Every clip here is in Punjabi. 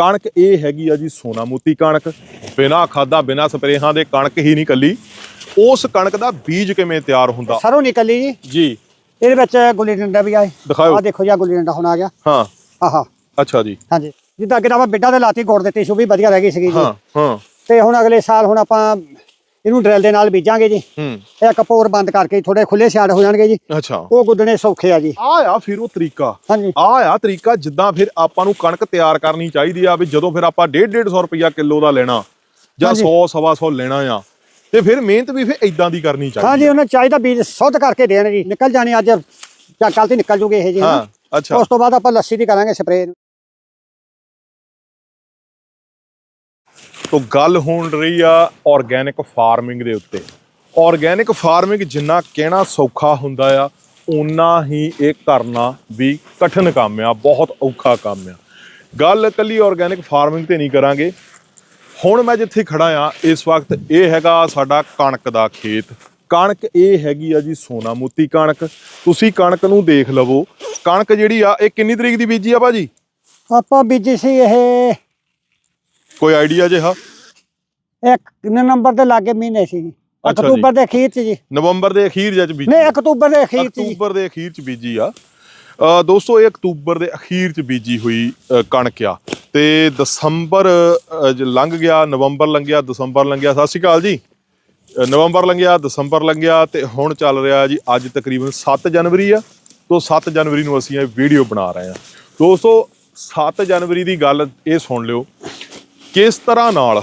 ਕਣਕ ਇਹ ਹੈਗੀ ਆ ਜੀ ਸੋਨਾ ਮੋਤੀ ਕਣਕ ਬਿਨਾ ਖਾਦਾ ਬਿਨਾ ਸਪਰੇਹਾਂ ਦੇ ਕਣਕ ਹੀ ਨਹੀਂ ਕੱਲੀ। ਉਸ ਕਣਕ ਦਾ ਬੀਜ ਕਿਵੇਂ ਤਿਆਰ ਹੁੰਦਾ? ਸਰੋਂ ਨਿਕਲੀ ਜੀ। ਜੀ। ਇਹਦੇ ਵਿੱਚ ਗੁੱਲੀ ਡੰਡਾ ਵੀ ਆਏ ਦਿਖਾਓ। ਆ ਦੇਖੋ ਜੀ ਆਹ ਗੁੱਲੀ ਡੰਡਾ ਹੁਣ ਆ ਗਿਆ। ਹਾਂ। ਆਹਾ ਅੱਛਾ ਜੀ। ਹਾਂਜੀ। ਜਿੱਦਾਂ ਅੱਗੇ ਤਾਂ ਆਪਾਂ ਬਿੱਡਾ ਦੇ ਲਾਤੀ ਗੋੜ ਦਿੱਤੀ ਸੀ ਉਹ ਵੀ ਵਧੀਆ ਰਹਿ ਗਈ ਸੀਗੀ ਜੀ। ਹਾਂ ਹਾਂ। ਤੇ ਹੁਣ ਅਗਲੇ ਸਾਲ ਹੁਣ ਆਪਾਂ ਇਹਨੂੰ ਡਰਿਲ ਦੇ ਨਾਲ ਬੀਜਾਂਗੇ ਜੀ। ਹੂੰ। ਇਹ ਕਪੂਰ ਬੰਦ ਕਰਕੇ ਥੋੜੇ ਖੁੱਲੇ ਸਿਆੜ ਹੋ ਜਾਣਗੇ ਜੀ। ਅੱਛਾ। ਉਹ ਗੁੱਦਣੇ ਸੌਖੇ ਆ ਜੀ। ਆ ਆ ਫਿਰ ਉਹ ਤਰੀਕਾ। ਹਾਂਜੀ। ਆ ਆ ਤਰੀਕਾ ਜਿੱਦਾਂ ਫਿਰ ਆਪਾਂ ਨੂੰ ਕਣਕ ਤਿਆਰ ਕਰਨੀ ਚਾਹੀਦੀ ਆ ਵੀ ਜਦੋਂ ਫਿਰ ਆਪਾਂ 1.5 150 ਰੁਪਇਆ ਕਿਲੋ ਦਾ ਲੈਣਾ ਜਾਂ ਹਾਂਜੀ। 100 ਸਵਾ 100 ਲੈਣਾ ਆ ਤੇ ਫਿਰ ਮਿਹਨਤ ਵੀ ਫਿਰ ਇਦਾਂ ਦੀ ਕਰਨੀ ਚਾਹੀਦੀ ਹਾਂਜੀ ਉਹਨਾਂ ਚਾਹੀਦਾ ਬੀਜ ਸੁੱਧ ਕਰਕੇ ਦੇਣ ਜੀ। ਨਿਕਲ ਜਾਣੀ ਅੱਜ ਜਾਂ ਕੱਲ ਤੇ ਨਿਕਲ ਜੂਗੇ ਇਹ ਜੀ ਹਾਂ ਅੱਛਾ। ਉਸ ਤੋਂ ਬਾਅਦ ਆਪਾਂ ਲੱਸੀ ਦੀ ਕਰਾਂਗੇ ਸਪਰੇਅ। ਤੋ ਗੱਲ ਹੋਣ ਰਹੀ ਆ ਆਰਗੇਨਿਕ ਫਾਰਮਿੰਗ ਦੇ ਉੱਤੇ। ਆਰਗੇਨਿਕ ਫਾਰਮਿੰਗ ਜਿੰਨਾ ਕਹਿਣਾ ਸੌਖਾ ਹੁੰਦਾ ਆ, ਓਨਾ ਹੀ ਇਹ ਕਰਨਾ ਵੀ ਕਠਿਨ ਕੰਮ ਆ, ਬਹੁਤ ਔਖਾ ਕੰਮ ਆ। ਗੱਲ ਇਕੱਲੀ ਆਰਗੇਨਿਕ ਫਾਰਮਿੰਗ ਤੇ ਨਹੀਂ ਕਰਾਂਗੇ। ਹੁਣ ਮੈਂ ਜਿੱਥੇ ਖੜਾ ਆ, ਇਸ ਵਕਤ ਇਹ ਹੈਗਾ ਸਾਡਾ ਕਣਕ ਦਾ ਖੇਤ। ਕਣਕ ਇਹ ਹੈਗੀ ਆ ਜੀ ਸੋਨਾ ਮੋਤੀ ਕਣਕ। ਤੁਸੀਂ ਕਣਕ ਨੂੰ ਦੇਖ ਲਵੋ। ਕਣਕ ਜਿਹੜੀ ਆ, ਇਹ ਕਿੰਨੀ ਤਰੀਕ ਦੀ ਬੀਜੀ ਆ ਭਾਜੀ ਆਪਾਂ ਬੀਜੀ ਸੀ ਇਹ ਕੋਈ ਆਈਡੀਆ ਜਿਹਾ? ਇੱਕ ਨੰਬਰ ਦੇ ਲਾਗੇ ਮਹੀਨੇ ਸੀ ਜੀ। ਅੱਛਾ ਜੀ। ਅਕਤੂਬਰ ਦੇ ਅਖੀਰ ਚ ਜੀ। ਨਵੰਬਰ ਦੇ ਅਖੀਰ ਜਾਂ ਚ ਬੀਜੀ। ਨਹੀਂ ਅਕਤੂਬਰ ਦੇ ਅਖੀਰ ਚ ਜੀ। ਅਕਤੂਬਰ ਦੇ ਅਖੀਰ ਚ ਬੀਜੀ ਆ। ਅ, ਦੋਸਤੋ ਇਹ ਅਕਤੂਬਰ ਦੇ ਅਖੀਰ ਚ ਬੀਜੀ ਹੋਈ ਅ, ਕਣਕ ਆ। ਤੇ ਦਸੰਬਰ ਅ, ਜ ਲੰਘ ਗਿਆ ਨਵੰਬਰ ਲੰਘਿਆ ਦਸੰਬਰ ਲੰਘਿਆ। ਸਤਿ ਸ਼੍ਰੀ ਅਕਾਲ ਜੀ। ਅ, ਨਵੰਬਰ ਲੰਘਿਆ ਦਸੰਬਰ ਲੰਘਿਆ ਤੇ ਹੁਣ ਚੱਲ ਰਿਹਾ ਜੀ ਅੱਜ ਤਕਰੀਬਨ 7 ਜਨਵਰੀ ਆ। ਤੋਂ 7 ਜਨਵਰੀ ਨੂੰ ਅਸੀਂ ਇਹ ਵੀਡੀਓ ਬਣਾ ਰਹੇ ਆ। ਦੋਸਤੋ 7 ਜਨਵਰੀ ਦੀ ਗੱਲ ਇਹ ਸੁਣ ਲਿਓ। ਕਿਸ ਤਰ੍ਹਾਂ ਨਾਲ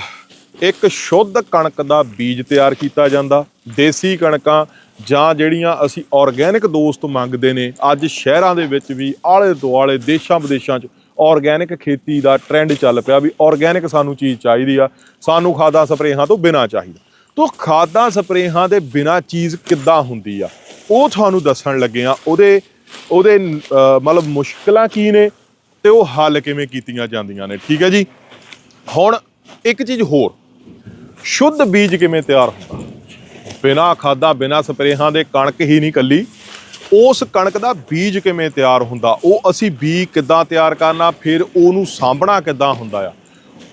ਇੱਕ ਸ਼ੁੱਧ ਕਣਕ ਦਾ ਬੀਜ ਤਿਆਰ ਕੀਤਾ ਜਾਂਦਾ? ਦੇਸੀ ਕਣਕਾਂ ਜਾਂ ਜਿਹੜੀਆਂ ਅਸੀਂ ਆਰਗੇਨਿਕ ਦੋਸਤ ਮੰਗਦੇ ਨੇ, ਅੱਜ ਸ਼ਹਿਰਾਂ ਦੇ ਵਿੱਚ ਵੀ ਆਲੇ ਦੁਆਲੇ ਦੇਸ਼ਾਂ ਵਿਦੇਸ਼ਾਂ 'ਚ ਆਰਗੇਨਿਕ ਖੇਤੀ ਦਾ ਟ੍ਰੈਂਡ ਚੱਲ ਪਿਆ ਵੀ ਆਰਗੇਨਿਕ ਸਾਨੂੰ ਚੀਜ਼ ਚਾਹੀਦੀ ਆ, ਸਾਨੂੰ ਖਾਦਾਂ ਸਪਰੇਹਾਂ ਤੋਂ ਬਿਨਾਂ ਚਾਹੀਦਾ। ਤੋਂ ਖਾਦਾਂ ਸਪਰੇਹਾਂ ਦੇ ਬਿਨਾਂ ਚੀਜ਼ ਕਿੱਦਾਂ ਹੁੰਦੀ ਆ? ਉਹ ਤੁਹਾਨੂੰ ਦੱਸਣ ਲੱਗੇ ਆ, ਉਹਦੇ ਉਹਦੇ ਮਤਲਬ ਮੁਸ਼ਕਲਾਂ ਕੀ ਨੇ ਤੇ ਉਹ ਹੱਲ ਕਿਵੇਂ ਕੀਤੀਆਂ ਜਾਂਦੀਆਂ ਨੇ, ਠੀਕ ਹੈ ਜੀ? ਹੁਣ ਇੱਕ ਚੀਜ਼ ਹੋਰ, ਸ਼ੁੱਧ ਬੀਜ ਕਿਵੇਂ ਤਿਆਰ ਹੁੰਦਾ? ਬਿਨਾ ਖਾਦਾ, ਬਿਨਾ ਸਪਰੇਹਾਂ ਦੇ ਕਣਕ ਹੀ ਨਹੀਂ ਕੱਲੀ। ਉਸ ਕਣਕ ਦਾ ਬੀਜ ਕਿਵੇਂ ਤਿਆਰ ਹੁੰਦਾ? ਉਹ ਅਸੀਂ ਬੀਜ ਕਿੱਦਾਂ ਤਿਆਰ ਕਰਨਾ, ਫਿਰ ਉਹਨੂੰ ਸਾਂਭਣਾ ਕਿੱਦਾਂ ਹੁੰਦਾ ਆ?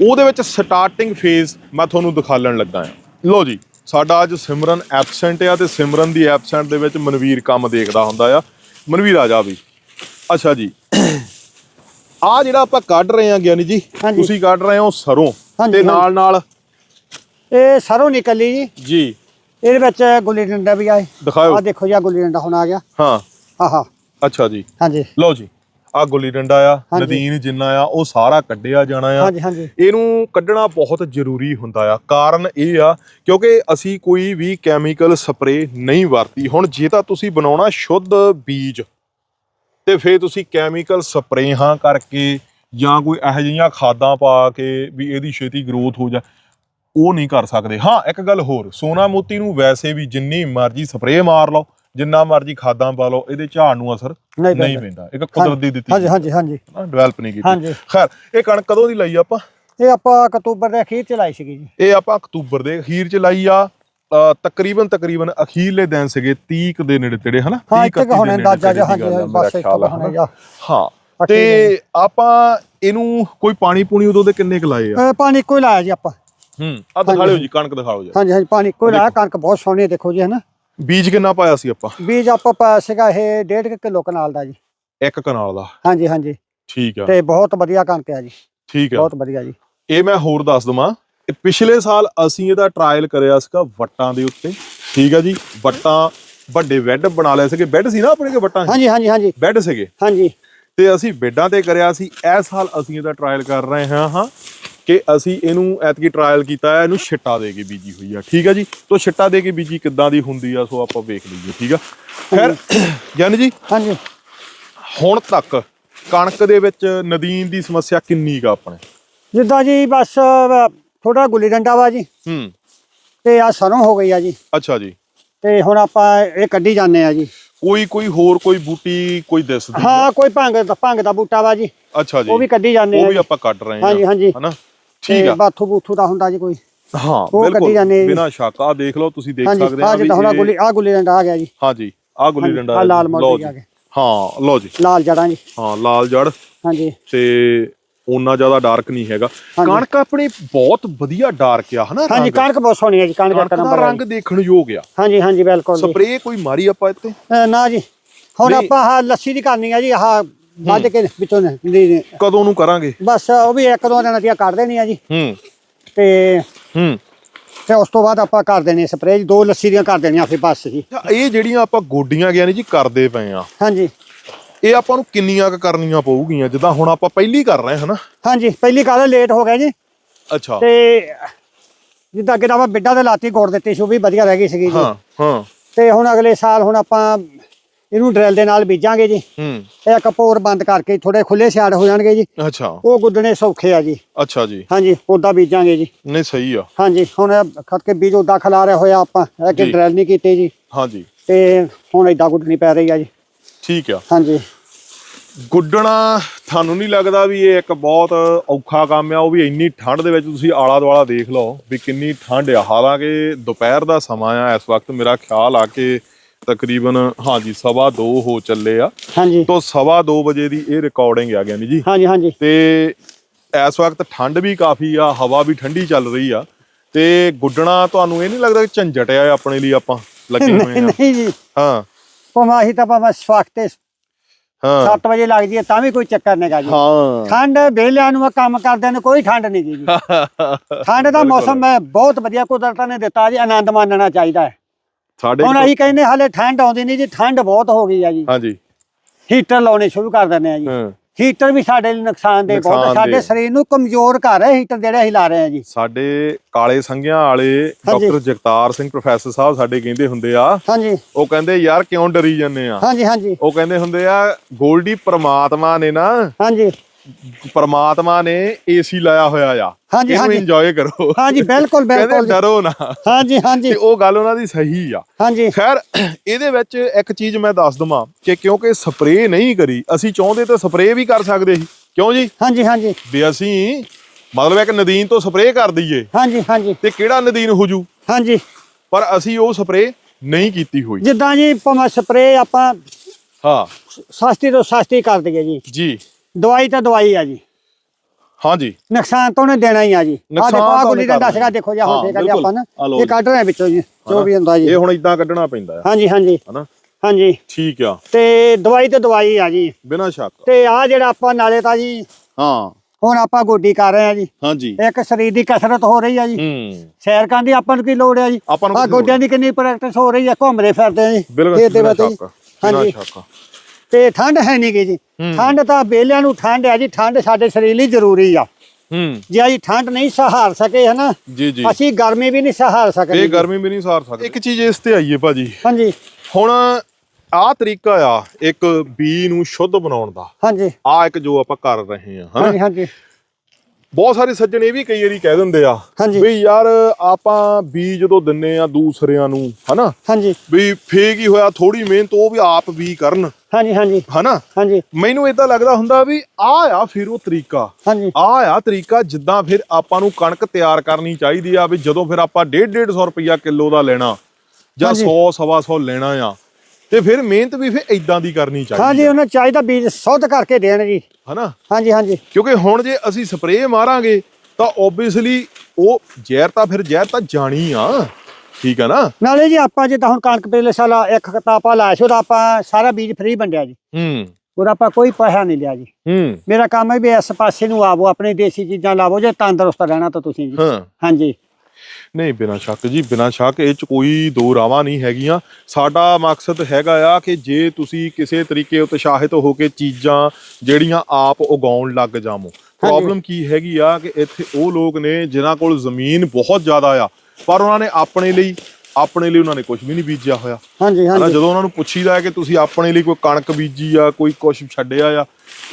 ਉਹਦੇ ਵਿੱਚ ਸਟਾਰਟਿੰਗ ਫੇਜ਼ ਮੈਂ ਤੁਹਾਨੂੰ ਦਿਖਾਲਣ ਲੱਗਾ ਆ। ਲਓ ਜੀ, ਸਾਡਾ ਅੱਜ ਸਿਮਰਨ ਐਬਸੈਂਟ ਆ ਤੇ ਸਿਮਰਨ ਦੀ ਐਬਸੈਂਟ ਦੇ ਵਿੱਚ ਮਨਵੀਰ ਕੰਮ ਦੇਖਦਾ ਹੁੰਦਾ ਆ। ਮਨਵੀਰ ਆ ਜਾ ਵੀ ਅੱਛਾ ਜੀ। ਆ ਜਿਹੜਾ ਆਪਾਂ ਕੱਢ ਰਹੇ ਆ ਗਿਆਨੀ ਜੀ ਹਾਂਜੀ। ਤੁਸੀਂ ਕੱਢ ਰਹੇ ਹੋ ਸਰੋਂ ਹਾਂਜੀ, ਤੇ। ਨਾਲ ਨਾਲ ਇਹ ਸਰੋਂ ਨਿਕਲੀ ਜੀ। ਜੀ। ਇਹਦੇ ਵਿੱਚ ਗੁੱਲੀ ਡੰਡਾ ਵੀ ਆਏ। ਦਿਖਾਓ। ਆ ਦੇਖੋ ਜੀ ਆਹ ਗੁੱਲੀ ਡੰਡਾ ਹੁਣ ਆ ਗਿਆ। ਹਾਂ। ਆਹਾ ਅੱਛਾ ਜੀ। ਹਾਂਜੀ। ਲਓ ਜੀ ਆ ਗੁੱਲੀ ਡੰਡਾ ਆ ਹਾਂਜੀ। ਨਦੀਨ ਜਿੰਨਾ ਆ ਉਹ ਸਾਰਾ ਕੱਢਿਆ ਜਾਣਾ ਆ। ਹਾਂਜੀ ਹਾਂਜੀ। ਇਹਨੂੰ ਕੱਢਣਾ ਬਹੁਤ ਜ਼ਰੂਰੀ ਹੁੰਦਾ ਆ। ਕਾਰਨ ਇਹ ਆ ਕਿਉਂਕਿ ਅਸੀਂ ਕੋਈ ਵੀ ਕੈਮੀਕਲ ਸਪਰੇ ਨਹੀਂ ਵਰਤੀ। ਹੁਣ ਜੇ ਤਾਂ ਤੁਸੀਂ ਬਣਾਉਣਾ ਸ਼ੁੱਧ ਬੀਜ ਤੇ ਫੇਰ ਤੁਸੀਂ ਕੈਮੀਕਲ ਸਪਰੇਹਾਂ ਕਰਕੇ ਜਾਂ ਕੋਈ ਇਹੋ ਜਿਹੀਆਂ ਖਾਦਾਂ ਪਾ ਕੇ ਵੀ ਇਹਦੀ ਛੇਤੀ ਗਰੋਥ ਹੋ ਜਾ ਉਹ ਨਹੀਂ ਕਰ ਸਕਦੇ। ਹਾਂ ਇੱਕ ਗੱਲ ਹੋਰ ਸੋਨਾ ਮੋਤੀ ਨੂੰ ਵੈਸੇ ਵੀ ਜਿੰਨੀ ਮਰਜ਼ੀ ਸਪਰੇਅ ਮਾਰ ਲਓ ਜਿੰਨਾ ਮਰਜ਼ੀ ਖਾਦਾਂ ਪਾ ਲਓ ਇਹਦੇ ਝਾੜ ਨੂੰ ਅਸਰ ਨਹੀਂ ਨਹੀਂ ਪੈਂਦਾ। ਇੱਕ ਕੁਦਰਤ ਦੀ ਦਿੱਤੀ ਹਾਂਜੀ ਹਾਂਜੀ ਹਾਂਜੀ। ਡਿਵੈਲਪ ਨਹੀਂ ਕੀਤੀ। ਖੈਰ ਇਹ ਕਣਕ ਕਦੋਂ ਦੀ ਲਾਈ ਆਪਾਂ? ਇਹ ਆਪਾਂ ਅਕਤੂਬਰ ਦੇ ਅਖੀਰ ਚ ਲਾਈ ਸੀਗੀ ਜੀ। ਇਹ ਆਪਾਂ ਅਕਤੂਬਰ ਦੇ ਅਖੀਰ ਚ ਲਾਈ ਆ। ਤਕਰੀਬਨ ਤਕਰੀਬਨ ਅਖੀਰਲੇ ਦਿਨ ਸੀਗੇ 30 ਕੁ ਦੇ ਨੇੜੇ ਤੇੜੇ ਹਨਾ? ਹਾਂ 30 ਇੱਥੇ ਇਕੱਤੀ ਹੁਣ ਅੰਦਾਜ਼ਾ ਜਿਹਾ ਹਾਂਜੀ ਆ, ਬਸ ਆ, ਹੋਣਾ ਹਨਾ। ਹਾਂ ਤੇ ਆਪਾਂ ਇਹਨੂੰ ਕੋਈ ਪਾਣੀ ਪੂਣੀ ਉਦੋਂ ਦੇ ਕਿੰਨੇ ਕੁ ਲਾਏ ਆ? ਪਾਣੀ ਇੱਕੋ ਹੀ ਲਾਇਆ ਜੀ ਆਪਾਂ। ਹੂੰ ਆ ਦਿਖਾ ਲਿਓ ਜੀ ਕਣਕ ਦਿਖਾਓ ਜੀ। ਹਾਂਜੀ ਹਾਂਜੀ ਪਾਣੀ ਇੱਕੋ ਹੀ ਲਾਇਆ ਕਣਕ ਬਹੁਤ ਸੋਹਣੀ ਦੇਖੋ ਜੀ ਹੈ ਨਾ ਬੀਜ ਕਿੰਨਾ ਪਾਇਆ ਸੀ ਆਪਾਂ? ਬੀਜ ਆਪਾਂ ਪਾਇਆ ਸੀਗਾ ਇਹ 1.5 ਕਿਲੋ ਕਨਾਲ ਦਾ ਜੀ। ਇੱਕ ਕਨਾਲ ਦਾ। ਹਾਂਜੀ ਹਾਂਜੀ। ਠੀਕ ਆ। ਤੇ ਬਹੁਤ ਵਧੀਆ ਕਣਕ ਹੈ ਜੀ। ਠੀਕ ਆ। ਬਹੁਤ ਵਧੀਆ ਜੀ। ਇਹ ਮੈਂ ਹੋਰ ਦੱਸ ਦਵਾਂ ਇਹ ਪਿਛਲੇ ਸਾਲ ਅਸੀਂ ਇਹਦਾ ਟਰਾਇਲ ਕਰਿਆ ਸੀਗਾ ਵੱਟਾਂ ਦੇ ਉੱਤੇ। ਠੀਕ ਆ ਜੀ? ਵੱਟਾਂ ਵੱਡੇ ਬੈੱਡ ਬਣਾ ਲਏ ਸੀਗੇ। ਬੈੱਡ ਸੀ ਨਾ ਆਪਣੇ ਕੇ ਵੱਟਾਂ ਹਾਂਜੀ ਹਾਂਜੀ ਹਾਂਜੀ। ਬੈੱਡ ਸੀਗੇ? ਹਾਂਜੀ। ਤੇ ਅਸੀਂ ਬੈੱਡਾਂ ਤੇ ਕਰਿਆ ਸੀ। ਇਸ ਸਾਲ ਅਸੀਂ ਇਹਦਾ ਟਰਾਇਲ ਕਰ ਰਹੇ ਹਾਂ ਹਾਂ। ਕਿ ਅਸੀਂ ਇਹਨੂੰ ਐਤਕੀ ਟਰਾਇਲ ਕੀਤਾ ਹੈ ਇਹਨੂੰ ਛਿੱਟਾ ਦੇ ਕੇ ਬੀਜੀ ਹੋਈ ਆ। ਠੀਕ ਆ ਜੀ? ਤੋਂ ਛਿੱਟਾ ਦੇ ਕੇ ਬੀਜੀ ਕਿੱਦਾਂ ਦੀ ਹੁੰਦੀ ਆ ਸੋ ਆਪਾਂ ਵੇਖ ਲਈਏ। ਠੀਕ ਆ? ਖੈਰ ਗਿਆਨੀ ਜੀ? ਹਾਂਜੀ। ਹੁਣ ਤੱਕ ਕਣਕ ਦੇ ਵਿੱਚ ਨਦੀਨ ਦੀ ਸਮੱਸਿਆ ਕਿੰਨੀ ਕਾ ਆਪਣੇ? ਜਿੱਦਾਂ ਜੀ ਬਸ ਥੋੜਾ ਗੁੱਲੀ ਡੰਡਾ ਵਾ ਜੀ। ਹੂੰ। ਤੇ ਆ ਸਰੋਂ ਹੋ ਗਈ ਆ ਜੀ। ਅੱਛਾ ਜੀ। ਤੇ ਹੁਣ ਆਪਾਂ ਇਹ ਕੱਢੀ ਜਾਂਦੇ ਆ ਜੀ। ਕੋਈ ਕੋਈ ਹੋਰ ਕੋਈ ਬੂਟੀ ਕੋਈ ਦਿਸਦੀ ਆ? ਹਾਂ ਕੋਈ ਭੰਗ ਦਾ ਭੰਗ ਦਾ ਬੂਟਾ ਵਾ ਜੀ। ਅੱਛਾ ਜੀ। ਉਹ ਵੀ ਕੱਢੀ ਜਾਂਦੇ ਉਹ ਆ ਵੀ ਜੀ। ਆਪਾਂ ਕੱਢ ਰਹੇ ਹਾਂ ਹਾਂਜੀ, ਹਾਂਜੀ। ਹਨਾ? ਠੀਕ ਆ। ਬਾਥੂ ਬੂਥੂ ਦਾ ਹੁੰਦਾ ਜੀ ਕੋਈ। ਹਾਂ ਉਹ ਕੱਢੀ ਜਾਂਦੇ ਆ ਬਿਲਕੁਲ ਜੀ। ਬਿਨਾਂ ਸ਼ੱਕ। ਆ ਦੇਖ ਲਓ ਤੁਸੀਂ ਦੇਖ ਸਕਦੇ ਆ ਆ ਵੀ ਇਹ- ਗੁੱਲੀ ਆ ਗੁੱਲੀ ਡੰਡਾ ਆ ਗਿਆ ਜੀ। ਹਾਂਜੀ ਆ ਗੁੱਲੀ ਡੰਡਾ ਲਾਲ ਜੀ। ਆ ਗਿਆ। ਹਾਂ ਲਓ ਜੀ। ਲਾਲ ਜੜਾਂ ਜੀ। ਹਾਂ ਲਾਲ ਜੜ ਹਾਂਜੀ। ਤੇ ਓਨਾ ਜ਼ਿਆਦਾ ਡਾਰਕ ਨਹੀਂ ਹੈਗਾ। ਕਣਕ ਆਪਣੀ ਬਹੁਤ ਵਧੀਆ ਡਾਰਕ ਆ ਹਨਾ ਹਾਂਜੀ? ਕਣਕ ਬਹੁਤ ਸੋਹਣੀ ਹੈ ਜੀ ਕਣਕ ਦਾ ਨੰਬਰ ਰੰਗ ਦੇਖਣ ਯੋਗ ਆ। ਹਾਂਜੀ ਹਾਂਜੀ ਬਿਲਕੁਲ ਸਪਰੇਅ ਕੋਈ ਮਾਰੀ ਆਪਾਂ ਇੱਥੇ? ਨਾ ਜੀ। ਹੁਣ। ਆਪਾਂ ਆਹ ਲੱਸੀ ਦੀ ਕਰਨੀ ਆ ਜੀ ਆਹ ਵੱਢ ਕੇ ਵਿੱਚੋਂ ਕਦੋਂ ਨੂੰ ਕਰਾਂਗੇ? ਬਸ ਉਹ ਵੀ ਇੱਕ ਦੋ ਦਿਨਾਂ ਦੀਆਂ ਕੱਢ ਦੇਣੀ ਆ ਜੀ। ਹੂੰ। ਤੇ ਹੂੰ। ਤੇ ਉਸ ਤੋਂ ਬਾਅਦ ਆਪਾਂ ਕਰ ਦੇਣੀ ਸਪਰੇਅ ਦੋ ਲੱਸੀ ਦੀਆਂ ਕਰ ਦੇਣੀਆਂ ਫਿਰ ਬਸ ਜੀ। ਇਹ ਜਿਹੜੀਆਂ ਆਪਾਂ ਗੋਡੀਆਂ ਗਿਆ ਨੇ ਜੀ ਕਰਦੇ ਪਏ ਆ। ਹਾਂਜੀ। ਇਹ ਆਪਾਂ ਨੂੰ ਕਿੰਨੀਆਂ ਕੁ ਕਰਨੀਆਂ ਪਊਗੀਆਂ ਜਿੱਦਾਂ ਹੁਣ ਆਪਾਂ ਪਹਿਲੀ ਕਰ ਰਹੇ ਹਾਂ ਹਨਾ? ਹਾਂਜੀ ਪਹਿਲੀ ਗੱਲ ਲੇਟ ਹੋ ਗਿਆ ਜੀ? ਅੱਛਾ। ਤੇ ਜਿੱਦਾਂ ਕਿ ਆਪਾਂ ਬਿੱਡਾ ਤੇ ਲਾਤੀ ਗੋੜ ਦਿੱਤੀ ਸੀ ਉਹ ਵੀ ਵਧੀਆ ਰਹਿ ਗਈ ਸੀਗੀ ਜੀ। ਹਾਂ ਹਾਂ। ਤੇ ਹੁਣ ਅਗਲੇ ਸਾਲ ਹੁਣ ਆਪਾਂ ਇਹਨੂੰ ਡਰਿਲ ਦੇ ਨਾਲ ਬੀਜਾਂਗੇ ਜੀ। ਹੂੰ। ਇਹ ਕਪੋਰ ਬੰਦ ਕਰਕੇ ਥੋੜੇ ਖੁੱਲੇ ਸਿਆੜ ਹੋ ਜਾਣਗੇ ਜੀ। ਅੱਛਾ। ਉਹ ਗੁੱਦਣੇ ਸੌਖੇ ਆ ਜੀ। ਅੱਛਾ ਜੀ। ਹਾਂਜੀ ਉਦਾਂ ਬੀਜਾਂਗੇ ਜੀ। ਨਹੀਂ ਸਹੀ ਆ। ਹਾਂਜੀ ਹੁਣ ਇਹ ਖੜ ਕੇ ਬੀਜ ਉਦਾਂ ਖਿਲਾਰਿਆ ਹੋਇਆ ਆਪਾਂ ਇਹ ਕਿ ਜੀ। ਡਰਿਲ ਨਹੀਂ ਕੀਤੀ ਜੀ। ਹਾਂਜੀ। ਤੇ ਹੁਣ ਏਦਾਂ ਗੁੱਡਣੀ ਪੈ ਰਹੀ ਆ ਜੀ। ਠੀਕ ਆ। ਹਾਂਜੀ। ਗੁੱਡਣਾ ਤੁਹਾਨੂੰ ਨਹੀਂ ਲੱਗਦਾ ਵੀ ਇਹ ਇੱਕ ਬਹੁਤ ਔਖਾ ਕੰਮ ਆ? ਉਹ ਵੀ ਇੰਨੀ ਠੰਡ ਦੇ ਵਿੱਚ ਤੁਸੀਂ ਆਲਾ ਦੁਆਲਾ ਦੇਖ ਲਓ ਵੀ ਕਿੰਨੀ ਠੰਡ ਆ। ਹਾਲਾਂਕਿ ਦੁਪਹਿਰ ਦਾ ਸਮਾਂ ਆ ਇਸ ਵਕਤ ਮੇਰਾ ਖਿਆਲ ਆ ਕਿ ਤਕਰੀਬਨ ਹਾਂਜੀ ਸਵਾ 2 ਹੋ ਚੱਲੇ ਆ। ਹਾਂਜੀ। ਤੋਂ ਸਵਾ 2 ਵਜੇ ਦੀ ਇਹ ਰਿਕਾਰਡਿੰਗ ਆ ਗਿਆਨੀ ਜੀ? ਹਾਂਜੀ ਹਾਂਜੀ। ਤੇ ਇਸ ਵਕਤ ਠੰਡ ਵੀ ਕਾਫੀ ਆ ਹਵਾ ਵੀ ਠੰਡੀ ਚੱਲ ਰਹੀ ਆ। ਤੇ ਗੁੱਡਣਾ ਤੁਹਾਨੂੰ ਇਹ ਨਹੀਂ ਲੱਗਦਾ ਕਿ ਝੰਜਟ ਆ ਆਪਣੇ ਲਈ ਆਪਾਂ ਲੱਗੇ ਹੋਏ ਆ? ਨਹੀਂ ਜੀ। ਹਾਂ। ਭਾਵੇਂ ਅਸੀਂ ਤਾਂ ਭਾਵੇਂ ਸਵਖਤੇ ਹਾਂ। 7 ਵਜੇ ਲੱਗਦੀ ਹੈ ਤਾਂ ਵੀ ਕੋਈ ਚੱਕਰ ਨਹੀਂਗਾ ਜੀ। ਹਾਂ। ਠੰਡ ਵਿਹਲਿਆਂ ਨੂੰ ਕੰਮ ਕਰਦਿਆਂ ਨੂੰ ਕੋਈ ਠੰਡ ਨਹੀਂ ਜੀ। ਠੰਡ ਦਾ ਮੌਸਮ ਹੈ ਬਹੁਤ ਵਧੀਆ ਕੁਦਰਤ ਨੇ ਦਿੱਤਾ ਜੀ ਆਨੰਦ ਮਾਣਨਾ ਚਾਹੀਦਾ ਹੈ। ਸਾਡੇ ਹੁਣ ਅਸੀਂ ਕਹਿੰਦੇ ਹਾਲੇ ਠੰਡ ਆਉਂਦੀ ਨਹੀਂ ਜੀ ਠੰਡ ਬਹੁਤ ਹੋ ਗਈ ਆ ਜੀ। ਹਾਂਜੀ। ਹੀਟਰ ਲਾਉਣੇ ਸ਼ੁਰੂ ਕਰ ਦਿੰਦੇ ਆ ਜੀ। ਹਾਂ। ਹੀਟਰ ਵੀ ਸਾਡੇ ਲਈ ਨੁਕਸਾਨਦੇਹ ਬਹੁਤ। ਸਾਡੇ ਸਰੀਰ ਨੂੰ ਕਮਜ਼ੋਰ ਕਰ ਰਿਹਾ ਹੀਟਰ ਜਿਹੜਾ ਅਸੀਂ ਲਾ ਰਹੇ ਹਾਂ ਜੀ। ਸਾਡੇ ਕਾਲੇ ਸੰਘਿਆਂ ਵਾਲੇ। ਡਾਕਟਰ ਜਗਤਾਰ ਸਿੰਘ ਪ੍ਰੋਫੈਸਰ ਸਾਹਿਬ ਸਾਡੇ ਕਹਿੰਦੇ ਹੁੰਦੇ ਆ ਹਾਂਜੀ। ਉਹ ਕਹਿੰਦੇ ਯਾਰ ਕਿਉਂ ਡਰੀ ਜਾਂਦੇ ਆ? ਹਾਂਜੀ ਹਾਂਜੀ। ਉਹ ਕਹਿੰਦੇ ਹੁੰਦੇ ਆ ਗੋਲਡੀ ਪ੍ਰਮਾਤਮਾ ਨੇ ਨਾ ਹਾਂਜੀ। ਪ੍ਰਮਾਤਮਾ ਨੇ ਏਸੀ ਲਾਇਆ ਹੋਇਆ ਆ। ਹਾਂਜੀ, ਹਾਂਜੀ। ਇੰਜੋਏ ਕਰੋ। ਹਾਂਜੀ ਬਿਲਕੁਲ ਬਿਲਕੁਲ। ਡਰੋ ਨਾ। ਹਾਂਜੀ ਹਾਂਜੀ। ਤੇ ਉਹ ਗੱਲ ਉਹਨਾਂ ਦੀ ਸਹੀ ਆ। ਹਾਂਜੀ। ਖੈਰ ਇਹਦੇ ਵਿੱਚ ਇੱਕ ਚੀਜ਼ ਮੈਂ ਦੱਸ ਦਵਾਂ ਕਿ ਕਿਉਂਕਿ ਸਪਰੇਅ ਨਹੀਂ ਕਰੀ ਅਸੀਂ ਚਾਹੁੰਦੇ ਤਾਂ ਸਪਰੇਅ ਵੀ ਕਰ ਸਕਦੇ ਸੀ। ਕਿਉਂ ਜੀ? ਹਾਂਜੀ ਹਾਂਜੀ। ਵੀ ਅਸੀਂ ਮਤਲਬ ਇੱਕ ਨਦੀਨ ਤੋਂ ਸਪਰੇਅ ਕਰ ਦਈਏ। ਹਾਂਜੀ ਹਾਂਜੀ। ਤੇ ਕਿਹੜਾ ਨਦੀਨ ਹੋ ਜੂ? ਹਾਂਜੀ। ਪਰ ਅਸੀਂ ਉਹ ਸਪਰੇਅ ਨਹੀਂ ਕੀਤੀ ਹੋਈ। ਜਿੱਦਾਂ ਜੀ ਭਾਵੇਂ ਸਪਰੇ ਆਪਾਂ ਹਾਂ। ਸਸਤੀ ਤੋਂ ਸਸਤੀ ਕਰ ਦਈਏ ਜੀ। ਜੀ। ਦਵਾਈ ਤਾਂ ਦਵਾਈ ਆ ਜੀ। ਹਾਂਜੀ। ਨੁਕਸਾਨ ਤਾਂ ਉਹਨੇ ਦੇਣਾ ਹੀ ਆ ਜੀ। ਆ ਦੇਖੋ ਆ ਗੁੱਲੀ ਦਾ ਦੱਸਗਾ ਦੇਖੋ ਜੀ ਹਾਂ, ਆ ਜੀ। ਆਪਾਂ ਨਾ ਇਹ ਕੱਢ ਰਹੇ ਹਾਂ ਵਿੱਚੋਂ ਜੀ ਜੋ ਵੀ ਹੁੰਦਾ ਜੀ। ਇਹ ਹੁਣ ਇਦਾਂ ਕੱਢਣਾ ਪੈਂਦਾ ਆ। ਹਾਂਜੀ ਹਾਂਜੀ। ਹਨਾ? ਹਾਂਜੀ। ਠੀਕ ਆ। ਤੇ ਦਵਾਈ ਤੇ ਦਵਾਈ ਆ ਜੀ। ਬਿਨਾਂ ਸ਼ੱਕ। ਤੇ ਆ ਜਿਹੜਾ ਆਪਾਂ ਨਾਲੇ ਤਾਂ ਜੀ ਹਾਂ। ਹੁਣ ਆਪਾਂ ਗੋਡੀ ਕਰ ਰਹੇ ਆ ਜੀ। ਹਾਂਜੀ। ਇੱਕ ਸਰੀਰ ਦੀ ਕਸਰਤ ਹੋ ਰਹੀ ਆ ਜੀ। ਹੂੰ। ਸੈਰ ਕਰਨ ਦੀ ਆਪਾਂ ਨੂੰ ਕੀ ਲੋੜ ਆ ਜੀ? ਆ? ਗੋਡਿਆਂ ਦੀ ਕਿੰਨੀ ਪ੍ਰੈਕਟਿਸ ਹੋ ਰਹੀ ਆ ਘੁੰਮਦੇ ਫਿਰਦੇ ਆ ਜੀ। ਬਿਲਕੁਲ ਇਹ ਤੇ ਹੈ ਬਿਨਾਂ ਹਾਂਜੀ। ਸ਼ੱਕ। ਤੇ ਠੰਡ ਹੈ ਨਹੀਂ ਗੀ ਜੀ। ਠੰਡ ਤਾਂ ਬੇਲਿਆਂ ਨੂੰ ਠੰਡ ਹੈ ਜੀ ਠੰਡ ਸਾਡੇ ਸਰੀਰ ਲਈ ਜ਼ਰੂਰੀ ਆ। ਹੂੰ। ਜੇ ਅਸੀਂ ਠੰਡ ਨਹੀਂ ਸਹਾਰ ਸਕੇ ਹਨਾ ਜੀ ਜੀ। ਅਸੀਂ ਗਰਮੀ ਵੀ ਨਹੀਂ ਸਹਾਰ ਸਕਦੇ। ਇਹ ਗਰਮੀ ਵੀ ਨਹੀਂ ਸਾਰ ਸਕਦੇ। ਇੱਕ ਚੀਜ਼ ਇਸ ਤੇ ਆਈਏ ਭਾਜੀ। ਹਾਂਜੀ। ਹੁਣ ਆਹ ਤਰੀਕਾ ਆ ਇੱਕ ਬੀ ਨੂੰ ਸ਼ੁੱਧ ਬਣਾਉਣ ਦਾ। ਹਾਂਜੀ। ਆ ਇੱਕ ਜੋ ਆਪਾਂ ਕਰ ਰਹੇ ਹਾਂ ਹਨਾ? ਹਾਂਜੀ ਹਾਂਜੀ। ਬਹੁਤ ਸਾਰੇ ਸੱਜਣ ਇਹ ਵੀ ਕਈ ਵਾਰੀ ਕਹਿ ਦਿੰਦੇ ਆ ਹਾਂਜੀ। ਵੀ ਯਾਰ ਆਪਾਂ ਬੀ ਜਦੋਂ ਦਿੰਨੇ ਆ ਦੂਸਰਿਆਂ ਨੂੰ ਹਨਾ? ਹਾਂਜੀ। ਵੀ ਫੇਕ ਹੀ ਹੋਇਆ ਥੋੜੀ ਮਿਹਨਤ ਉਹ ਵੀ ਆਪ ਵੀ ਕਰਨ। ਹਾਂਜੀ ਹਾਂਜੀ। ਹਨਾ? ਹਾਂਜੀ। ਮੈਨੂੰ ਇਦਾਂ ਲੱਗਦਾ ਹੁੰਦਾ ਵੀ ਆ ਆ ਫਿਰ ਉਹ ਤਰੀਕਾ। ਹਾਂਜੀ। ਆ ਆ ਤਰੀਕਾ ਜਿੱਦਾਂ ਫਿਰ ਆਪਾਂ ਨੂੰ ਕਣਕ ਤਿਆਰ ਕਰਨੀ ਚਾਹੀਦੀ ਆ ਵੀ ਜਦੋਂ ਫਿਰ ਆਪਾਂ 1.5 150 ਰੁਪਈਆ ਕਿਲੋ ਦਾ ਲੈਣਾ ਜਾਂ ਹਾਂਜੀ। 100 ਸਵਾ 100 ਲੈਣਾ ਆ ਤੇ ਫਿਰ ਮਿਹਨਤ ਵੀ ਫਿਰ ਇਦਾਂ ਦੀ ਕਰਨੀ ਚਾਹੀਦੀ ਹਾਂਜੀ ਉਹਨਾਂ ਚਾਹੀਦਾ ਬੀਜ ਸੁੱਧ ਕਰਕੇ ਦੇਣ ਜੀ। ਹਨਾ? ਹਾਂਜੀ ਹਾਂਜੀ। ਕਿਉਂਕਿ ਹੁਣ ਜੇ ਅਸੀਂ ਸਪਰੇਅ ਮਾਰਾਂਗੇ ਤਾਂ ਓਬਵੀਅਸਲੀ ਉਹ ਜ਼ਹਿਰ ਤਾਂ ਫਿਰ ਜ਼ਹਿਰ ਤਾਂ ਜਾਣੀ ਆ। ਠੀਕ ਆ ਨਾ? ਨਾਲੇ ਜੀ ਆਪਾਂ ਜਿੱਦਾਂ ਹੁਣ ਕਣਕ ਪਿਛਲੇ ਸਾਲ ਇੱਕ ਕਿਤਾਬਾ ਲਾਇਆ ਸੀ ਉਹਦਾ ਆਪਾਂ ਸਾਰਾ ਬੀਜ ਫ੍ਰੀ ਵੰਡਿਆ ਜੀ। ਹੂੰ। ਉਹਦਾ ਆਪਾਂ ਕੋਈ ਪੈਸਾ ਨਹੀਂ ਲਿਆ ਜੀ। ਹੂੰ। ਮੇਰਾ ਕੰਮ ਹੈ ਵੀ ਇਸ ਪਾਸੇ ਨੂੰ ਆਵੋ ਆਪਣੇ ਦੇਸੀ ਚੀਜ਼ਾਂ ਲਾਵੋ ਜੇ ਤੰਦਰੁਸਤ ਰਹਿਣਾ ਤਾਂ ਤੁਸੀਂ ਜੀ। ਹਾਂ। ਹਾਂਜੀ। ਨਹੀਂ ਬਿਨਾਂ ਸ਼ੱਕ ਜੀ ਬਿਨਾਂ ਸ਼ੱਕ ਇਹ ਚ ਕੋਈ ਦੋ ਰਾਵਾਂ ਨਹੀਂ ਹੈਗੀਆਂ। ਸਾਡਾ ਮਕਸਦ ਹੈਗਾ ਆ ਕਿ ਜੇ ਤੁਸੀਂ ਕਿਸੇ ਤਰੀਕੇ ਉਤਸ਼ਾਹਿਤ ਹੋ ਕੇ ਚੀਜ਼ਾਂ ਜਿਹੜੀਆਂ ਆਪ ਉਗਾਉਣ ਲੱਗ ਜਾਵੋ। ਪ੍ਰੋਬਲਮ ਕੀ ਹੈਗੀ ਆ ਕਿ ਇੱਥੇ ਉਹ ਲੋਕ ਨੇ ਜਿਨ੍ਹਾਂ ਕੋਲ ਜ਼ਮੀਨ ਬਹੁਤ ਜ਼ਿਆਦਾ ਆ। ਪਰ ਉਹਨਾਂ ਨੇ ਆਪਣੇ ਲਈ ਆਪਣੇ ਲਈ ਉਹਨਾਂ ਨੇ ਕੁਝ ਵੀ ਨਹੀਂ ਬੀਜਿਆ ਹੋਇਆ। ਹਾਂਜੀ ਹਨਾ ਹਾਂਜੀ। ਜਦੋਂ ਉਹਨਾਂ ਨੂੰ ਪੁੱਛੀਦਾ ਕਿ ਤੁਸੀਂ ਆਪਣੇ ਲਈ ਕੋਈ ਕਣਕ ਬੀਜੀ ਆ ਕੋਈ ਕੁਝ ਛੱਡਿਆ ਆ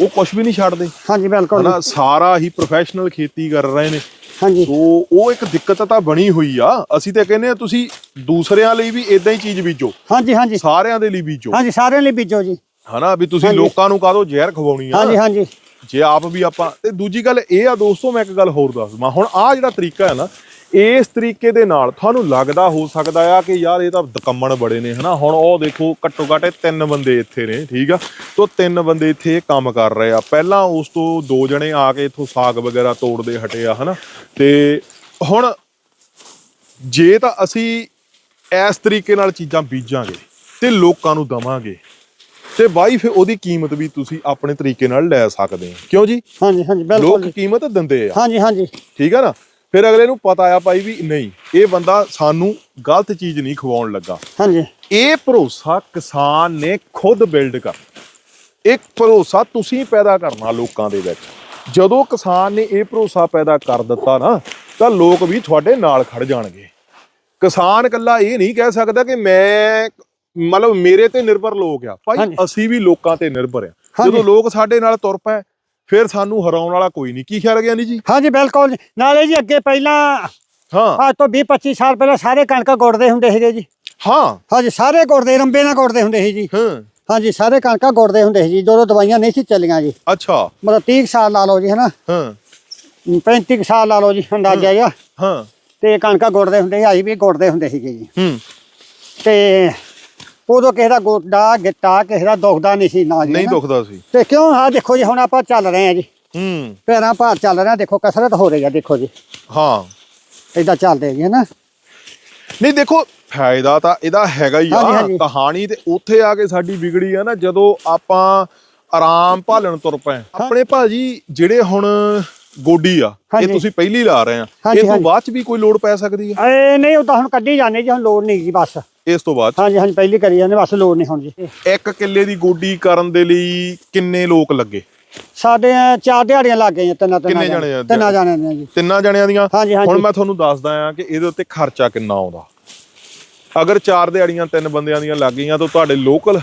ਉਹ ਕੁਝ ਵੀ ਨਹੀਂ ਛੱਡਦੇ। ਹਾਂਜੀ ਬਿਲਕੁਲ। ਹਨਾ ਸਾਰਾ ਹੀ ਪ੍ਰੋਫੈਸ਼ਨਲ ਖੇਤੀ ਕਰ ਰਹੇ ਨੇ। ਹਾਂਜੀ। ਸੋ ਉਹ ਇੱਕ ਦਿੱਕਤ ਤਾਂ ਬਣੀ ਹੋਈ ਆ। ਅਸੀਂ ਤਾਂ ਕਹਿੰਦੇ ਆ ਤੁਸੀਂ ਦੂਸਰਿਆਂ ਲਈ ਵੀ ਇਦਾਂ ਹੀ ਚੀਜ਼ ਬੀਜੋ। ਹਾਂਜੀ ਹਾਂਜੀ। ਸਾਰਿਆਂ ਦੇ ਲਈ ਬੀਜੋ। ਹਾਂਜੀ ਸਾਰਿਆਂ ਲਈ ਬੀਜੋ ਜੀ। ਹਨਾ ਵੀ ਤੁਸੀਂ। ਲੋਕਾਂ ਨੂੰ ਕਾਹਦੋਂ ਜ਼ਹਿਰ ਖਵਾਉਣੀ ਆ। ਹਾਂਜੀ ਹਾਂਜੀ। ਜੇ ਆਪ ਵੀ ਆਪਾਂ ਤੇ ਦੂਜੀ ਗੱਲ ਇਹ ਆ ਦੋਸਤੋ ਮੈਂ ਇੱਕ ਗੱਲ ਹੋਰ ਦੱਸ ਦਵਾਂ ਹੁਣ ਆ ਜਿਹੜਾ ਤਰੀਕਾ ਹੈ ਨਾ ਇਸ ਤਰੀਕੇ ਦੇ ਨਾਲ ਤੁਹਾਨੂੰ ਲੱਗਦਾ ਹੋ ਸਕਦਾ ਆ ਕਿ ਯਾਰ ਇਹ ਤਾਂ ਦਕੰਮਣ ਬੜੇ ਨੇ ਹਨਾ? ਹੁਣ ਉਹ ਦੇਖੋ ਘੱਟੋ ਘੱਟ ਤਿੰਨ ਬੰਦੇ ਇੱਥੇ ਨੇ ਠੀਕ ਆ? ਤੋਂ ਤਿੰਨ ਬੰਦੇ ਇੱਥੇ ਕੰਮ ਕਰ ਰਹੇ ਆ। ਪਹਿਲਾਂ ਉਸ ਤੋਂ ਦੋ ਜਣੇ ਆ ਕੇ ਇੱਥੋਂ ਸਾਗ ਵਗੈਰਾ ਤੋੜਦੇ ਹਟੇ ਆ ਹਨਾ? ਤੇ ਹੁਣ ਜੇ ਤਾਂ ਅਸੀਂ ਇਸ ਤਰੀਕੇ ਨਾਲ ਚੀਜ਼ਾਂ ਬੀਜਾਂਗੇ ਤੇ ਲੋਕਾਂ ਨੂੰ ਦਵਾਂਗੇ ਤੇ ਬਾਈ ਫਿਰ ਉਹਦੀ ਕੀਮਤ ਵੀ ਤੁਸੀਂ ਆਪਣੇ ਤਰੀਕੇ ਨਾਲ ਲੈ ਸਕਦੇ ਹੋ। ਕਿਉਂ ਜੀ? ਹਾਂਜੀ ਹਾਂਜੀ ਬਿਲਕੁਲ ਲੋਕ। ਕੀਮਤ ਦਿੰਦੇ ਆ। ਹਾਂਜੀ ਹਾਂਜੀ। ਠੀਕ ਆ ਨਾ? ਫਿਰ ਅਗਲੇ ਨੂੰ ਪਤਾ ਆ ਭਾਈ ਵੀ ਨਹੀਂ ਇਹ ਬੰਦਾ ਸਾਨੂੰ ਗਲਤ ਚੀਜ਼ ਨਹੀਂ ਖਵਾਉਣ ਲੱਗਾ। ਹਾਂਜੀ। ਇਹ ਭਰੋਸਾ ਕਿਸਾਨ ਨੇ ਖੁਦ ਬਿਲਡ ਕਰ ਇੱਕ ਭਰੋਸਾ ਤੁਸੀਂ ਪੈਦਾ ਕਰਨਾ ਲੋਕਾਂ ਦੇ ਵਿੱਚ। ਜਦੋਂ ਕਿਸਾਨ ਨੇ ਇਹ ਭਰੋਸਾ ਪੈਦਾ ਕਰ ਦਿੱਤਾ ਨਾ ਤਾਂ ਲੋਕ ਵੀ ਤੁਹਾਡੇ ਨਾਲ ਖੜ ਜਾਣਗੇ। ਕਿਸਾਨ ਇਕੱਲਾ ਇਹ ਨਹੀਂ ਕਹਿ ਸਕਦਾ ਕਿ ਮੈਂ ਮਤਲਬ ਮੇਰੇ ਤੇ ਨਿਰਭਰ ਲੋਕ ਆ। ਭਾਈ। ਅਸੀਂ ਵੀ ਲੋਕਾਂ ਤੇ ਨਿਰਭਰ ਆ। ਜਦੋਂ ਲੋਕ ਸਾਡੇ ਨਾਲ ਤੁਰ ਪਏ ਫਿਰ ਸਾਨੂੰ ਹਰਾਉਣ ਵਾਲਾ ਕੋਈ ਨਹੀਂ। ਕੀ ਖਿਆਲ ਗਿਆ ਨਹੀਂ ਜੀ? ਹਾਂਜੀ ਬਿਲਕੁਲ ਜੀ। ਨਾਲੇ ਜੀ ਅੱਗੇ ਪਹਿਲਾਂ ਹਾਂ। ਅੱਜ ਤੋਂ 20 25 ਸਾਲ ਪਹਿਲਾਂ ਸਾਰੇ ਕਣਕਾਂ ਗੁੜਦੇ ਹੁੰਦੇ ਸੀਗੇ ਜੀ। ਹਾਂ। ਹਾਂਜੀ ਸਾਰੇ ਗੁੜਦੇ ਰੰਬੇ ਨਾਲ ਗੁੜਦੇ ਹੁੰਦੇ ਸੀ ਜੀ। ਹਾਂ। ਹਾਂਜੀ ਸਾਰੇ ਕਣਕਾਂ ਗੁੜਦੇ ਹੁੰਦੇ ਸੀ ਜੀ ਜਦੋਂ ਦਵਾਈਆਂ ਨਹੀਂ ਸੀ ਚੱਲੀਆਂ ਜੀ। ਅੱਛਾ। ਮਤਲਬ 30 ਕੁ ਸਾਲ ਲਾ ਲਓ ਜੀ ਹਨਾ? ਹਾਂ। 35 ਕੁ ਸਾਲ ਲਾ ਲਓ ਜੀ ਅੰਦਾਜ਼ਾ ਜਿਹਾ। ਹਾਂ। ਤੇ ਕਣਕਾਂ ਗੁੜਦੇ ਹੁੰਦੇ ਸੀ ਅਸੀਂ ਵੀ ਗੁੜਦੇ ਹੁੰਦੇ ਸੀਗੇ ਜੀ। ਹੂੰ। ਤੇ ਉਦੋਂ ਕਿਸੇ ਦਾ ਗੋਡਾ ਗਿੱਟਾ ਕਿਸੇ ਦਾ ਦੁਖਦਾ ਨਹੀਂ ਸੀ ਨਾ ਜੀ ਨਹੀਂ। ਦੁਖਦਾ ਸੀ। ਤੇ ਕਿਉਂ? ਆ ਦੇਖੋ ਜੀ ਹੁਣ ਆਪਾਂ ਚੱਲ ਰਹੇ ਆ ਜੀ। ਹੂੰ। ਪੈਰਾਂ ਭਾਰ ਚੱਲ ਰਹੇ ਆ ਦੇਖੋ ਕਸਰਤ ਹੋ ਰਹੀ ਆ ਦੇਖੋ ਜੀ। ਹਾਂ। ਏਦਾਂ ਚੱਲਦੇ ਜੀ ਹਨਾ? ਨਹੀਂ ਦੇਖੋ ਫਾਇਦਾ ਤਾਂ ਇਹਦਾ ਹੈਗਾ ਹੀ ਹਾਂਜੀ, ਆ। ਹਾਂਜੀ। ਕਹਾਣੀ ਤੇ ਉੱਥੇ ਆ ਕੇ ਸਾਡੀ ਵਿਗੜੀ ਆ ਨਾ ਜਦੋਂ ਆਪਾਂ ਆਰਾਮ ਭਾਲਣ ਤੁਰ ਪਏ। ਆਪਣੇ ਭਾਜੀ ਜਿਹੜੇ ਹੁਣ ਗੋਡੀ ਆ ਇਹ ਹਾਂਜੀ। ਤੁਸੀਂ ਪਹਿਲੀ ਲਾ ਰਹੇ ਆ। ਹਾਂਜੀ, ਇਹ ਤੋਂ ਹਾਂਜੀ। ਬਾਅਦ ਚ ਵੀ ਕੋਈ ਲੋਡ ਪੈ ਸਕਦੀ ਆ? ਏ ਨਹੀਂ ਉਹ ਤਾਂ ਹੁਣ ਕੱਢੀ ਜਾਂਦੇ ਜੀ ਹੁਣ ਲੋੜ ਨਹੀਂ ਜੀ ਬਸ। ਇਸ ਤੋਂ ਬਾਅਦ? ਹਾਂਜੀ ਹਾਂਜੀ ਪਹਿਲੀ ਕਰੀ ਜਾਂਦੇ ਬਸ ਲੋੜ ਨਹੀਂ ਹੁਣ ਜੀ। ਇੱਕ ਕਿੱਲੇ ਦੀ ਗੋਡੀ ਕਰਨ ਦੇ ਲਈ ਕਿੰਨੇ ਲੋਕ ਲੱਗੇ? ਸਾਡੇ ਚਾਰ ਦਿਹਾੜੀਆਂ ਲੱਗ ਗਈਆਂ ਤਿੰਨਾਂ ਤਿੰਨਾਂ ਕਿੰਨੇ ਜਾਣੇ ਆ? ਤਿੰਨਾਂ ਜਾਣਿਆਂ ਦੀਆਂ ਜੀ। ਤਿੰਨਾਂ ਜਣਿਆਂ ਦੀਆਂ? ਹਾਂਜੀ, ਹਾਂਜੀ। ਹੁਣ ਮੈਂ ਤੁਹਾਨੂੰ ਦੱਸਦਾ ਆ ਕਿ ਇਹਦੇ ਉੱਤੇ ਖਰਚਾ ਕਿੰਨਾ ਆਉਂਦਾ। ਅਗਰ ਚਾਰ ਦਿਹਾੜੀਆਂ ਤਿੰਨ ਬੰਦਿਆਂ ਦੀਆਂ ਲੱਗ ਗਈਆਂ ਤਾਂ ਤੁਹਾਡੇ ਲੋਕਲ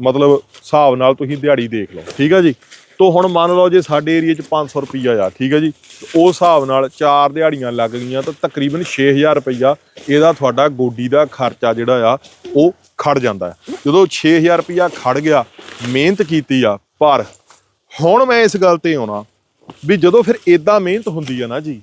ਮਤਲਬ ਹਿਸਾਬ ਨਾਲ ਤੁਸੀਂ ਦਿਹਾੜੀ ਦੇਖ ਲਓ। ਠੀਕ ਆ ਜੀ? ਤੋਂ ਹੁਣ ਮੰਨ ਲਓ ਜੇ ਸਾਡੇ ਏਰੀਆ 'ਚ 500 ਰੁਪਈਆ ਆ, ਠੀਕ ਹੈ ਜੀ ਉਸ ਹਿਸਾਬ ਨਾਲ ਚਾਰ ਦਿਹਾੜੀਆਂ ਲੱਗ ਗਈਆਂ, ਤਾਂ ਤਕਰੀਬਨ 6000 ਰੁਪਈਆ ਇਹਦਾ ਤੁਹਾਡਾ ਗੋਡੀ ਦਾ ਖਰਚਾ ਜਿਹੜਾ ਆ, ਉਹ ਖੜ ਜਾਂਦਾ ਹੈ। ਜਦੋਂ 6000 ਰੁਪਈਆ ਖੜ ਗਿਆ, ਮਿਹਨਤ ਕੀਤੀ ਆ, ਪਰ ਹੁਣ ਮੈਂ ਇਸ ਗੱਲ ਤੇ ਆਉਣਾ ਵੀ ਜਦੋਂ ਫਿਰ ਇਦਾਂ ਮਿਹਨਤ ਹੁੰਦੀ ਆ ਨਾ ਜੀ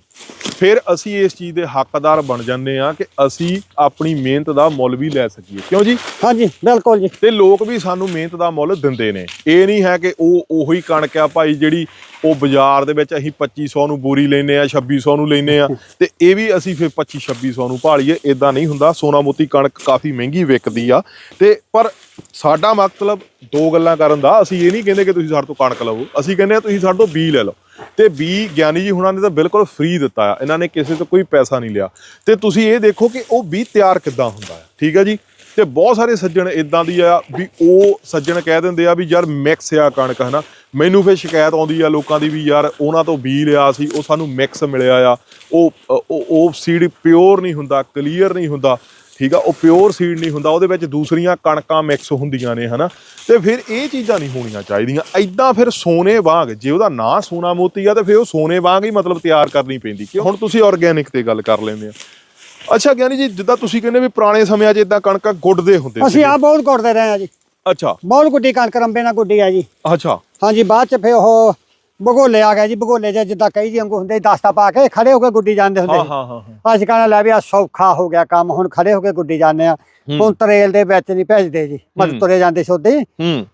ਫਿਰ ਅਸੀਂ ਇਸ ਚੀਜ਼ ਦੇ ਹੱਕਦਾਰ ਬਣ ਜਾਂਦੇ ਆ ਕਿ ਅਸੀਂ ਆਪਣੀ ਮਿਹਨਤ ਦਾ ਮੁੱਲ ਵੀ ਲੈ ਸਕੀਏ। ਕਿਉਂ ਜੀ? ਹਾਂਜੀ ਬਿਲਕੁਲ ਜੀ। ਤੇ ਲੋਕ ਵੀ ਸਾਨੂੰ ਮਿਹਨਤ ਦਾ ਮੁੱਲ ਦਿੰਦੇ ਨੇ। ਇਹ ਨਹੀਂ ਹੈ ਕਿ ਉਹ ਉਹੀ ਕਣਕ ਆ ਭਾਈ ਜਿਹੜੀ ਉਹ ਬਾਜ਼ਾਰ ਦੇ ਵਿੱਚ ਅਸੀਂ 2500 ਨੂੰ ਬੋਰੀ ਲੈਨੇ ਆ 2600 ਨੂੰ ਲੈਨੇ ਆ ਤੇ ਇਹ ਵੀ ਅਸੀਂ ਫਿਰ 25 2600 ਨੂੰ ਭਾਲੀਏ ਇਦਾਂ ਨਹੀਂ ਹੁੰਦਾ, ਸੋਨਾ ਮੋਤੀ ਕਣਕ ਕਾਫੀ ਮਹਿੰਗੀ ਵਿਕਦੀ ਆ ਤੇ ਪਰ ਸਾਡਾ ਮਤਲਬ ਦੋ ਗੱਲਾਂ ਕਰਨ ਦਾ, ਅਸੀਂ ਇਹ ਨਹੀਂ ਕਹਿੰਦੇ ਕਿ ਤੁਸੀਂ ਸਾਡੇ ਤੋਂ ਕਣਕ ਲਵੋ, ਅਸੀਂ ਕਹਿੰਦੇ ਆ ਤੁਸੀਂ ਸਾਡੇ ਤੋਂ ਬੀ ਲੈ ਲਓ। ਤੇ ਬੀ ਗਿਆਨੀ ਜੀ ਹੁਣਾਂ ਨੇ ਤਾਂ ਬਿਲਕੁਲ ਫ੍ਰੀ ਦਿੱਤਾ ਆ, ਇਹਨਾਂ ਨੇ ਕਿਸੇ ਤੋਂ ਕੋਈ ਪੈਸਾ ਨਹੀਂ ਲਿਆ। ਤੇ ਤੁਸੀਂ ਇਹ ਦੇਖੋ ਕਿ ਉਹ ਬੀ ਤਿਆਰ ਕਿੱਦਾਂ ਹੁੰਦਾ ਹੈ ਠੀਕ ਹੈ ਜੀ? ਤੇ ਬਹੁਤ ਸਾਰੇ ਸੱਜਣ ਇਦਾਂ ਦੀ ਆ ਵੀ ਉਹ ਸੱਜਣ ਕਹਿ ਦਿੰਦੇ ਆ ਵੀ ਯਾਰ ਮਿਕਸ ਆ ਕਣਕ, ਹਨਾ? ਮੈਨੂੰ ਫਿਰ ਸ਼ਿਕਾਇਤ ਆਉਂਦੀ ਆ ਲੋਕਾਂ ਦੀ ਵੀ ਯਾਰ ਉਹਨਾਂ ਤੋਂ ਬੀ ਲਿਆ ਸੀ, ਉਹ ਸਾਨੂੰ ਮਿਕਸ ਮਿਲਿਆ ਆ। ਉਹ ਉਹ ਸੀਡ ਪਿਓਰ ਨਹੀਂ ਹੁੰਦਾ ਕਲੀਅਰ ਨਹੀਂ ਹੁੰਦਾ, ਠੀਕ ਆ? ਉਹ ਪਿਓਰ ਸੀਡ ਨਹੀਂ ਹੁੰਦਾ, ਉਹਦੇ ਵਿੱਚ ਦੂਸਰੀਆਂ ਕਣਕਾਂ ਮਿਕਸ ਹੁੰਦੀਆਂ ਨੇ, ਹਨਾ? ਤੇ ਫਿਰ ਇਹ ਚੀਜ਼ਾਂ ਨਹੀਂ ਹੋਣੀਆਂ ਚਾਹੀਦੀਆਂ। ਐਦਾਂ ਫਿਰ ਸੋਨੇ ਵਾਂਗ, ਜੇ ਉਹਦਾ ਨਾਂ ਸੋਨਾ ਮੋਤੀ ਆ, ਤੇ ਫਿਰ ਉਹ ਸੋਨੇ ਵਾਂਗ ਹੀ ਮਤਲਬ ਤਿਆਰ ਕਰਨੀ ਪੈਂਦੀ। ਕਿ ਹੁਣ ਤੁਸੀਂ ਆਰਗੇਨਿਕ ਤੇ ਗੱਲ ਕਰ ਲੈਂਦੇ ਆ। ਅੱਛਾ ਗਿਆਨੀ ਜੀ ਜਿੱਦਾਂ ਤੁਸੀਂ ਕਹਿੰਦੇ ਵੀ ਪੁਰਾਣੇ ਸਮਿਆਂ 'ਚ ਇਦਾਂ ਕਣਕਾਂ ਗੁੱਡਦੇ ਹੁੰਦੇ ਅਸੀਂ ਆ ਬਹੁਤ ਗੁੜਦੇ ਰਹੇ ਆ ਜੀ। ਅੱਛਾ। ਬਹੁਤ ਗੁੱਡੀ ਕਣਕ ਰੰਬੇ ਨਾਲ ਗੁੱਡੀ ਆ ਜੀ। ਅੱਛਾ। ਹਾਂਜੀ ਬਾਅਦ ਚ ਫੇ ਉਹ ਭਗੋਲੇ ਆ ਗਿਆ ਜੀ ਭਗੋਲੇ ਚ ਜਿੱਦਾਂ ਕਈ ਜੀ ਵਾਂਗੂ ਹੁੰਦੇ ਦਸਤਾ ਪਾ ਕੇ ਖੜੇ ਹੋ ਕੇ ਗੁੱਡੀ ਜਾਂਦੇ ਹੁੰਦੇ ਹਾਂ ਹਾਂ ਹਾਂ ਅੱਜ ਕਹਿੰਦਾ ਲੈ ਵੀ ਆ ਸੌਖਾ ਹੋ ਗਿਆ ਕੰਮ ਹੁਣ ਖੜੇ ਹੋ ਕੇ ਗੁੱਡੀ ਜਾਂਦੇ ਆ ਹੁਣ ਤਰੇਲ ਦੇ ਵਿੱਚ ਨਹੀਂ ਭੇਜਦੇ ਜੀ। ਮਤਲਬ ਤੁਰੇ ਜਾਂਦੇ ਸੀ ਉਦਾਂ ਹੀ। ਹੂੰ।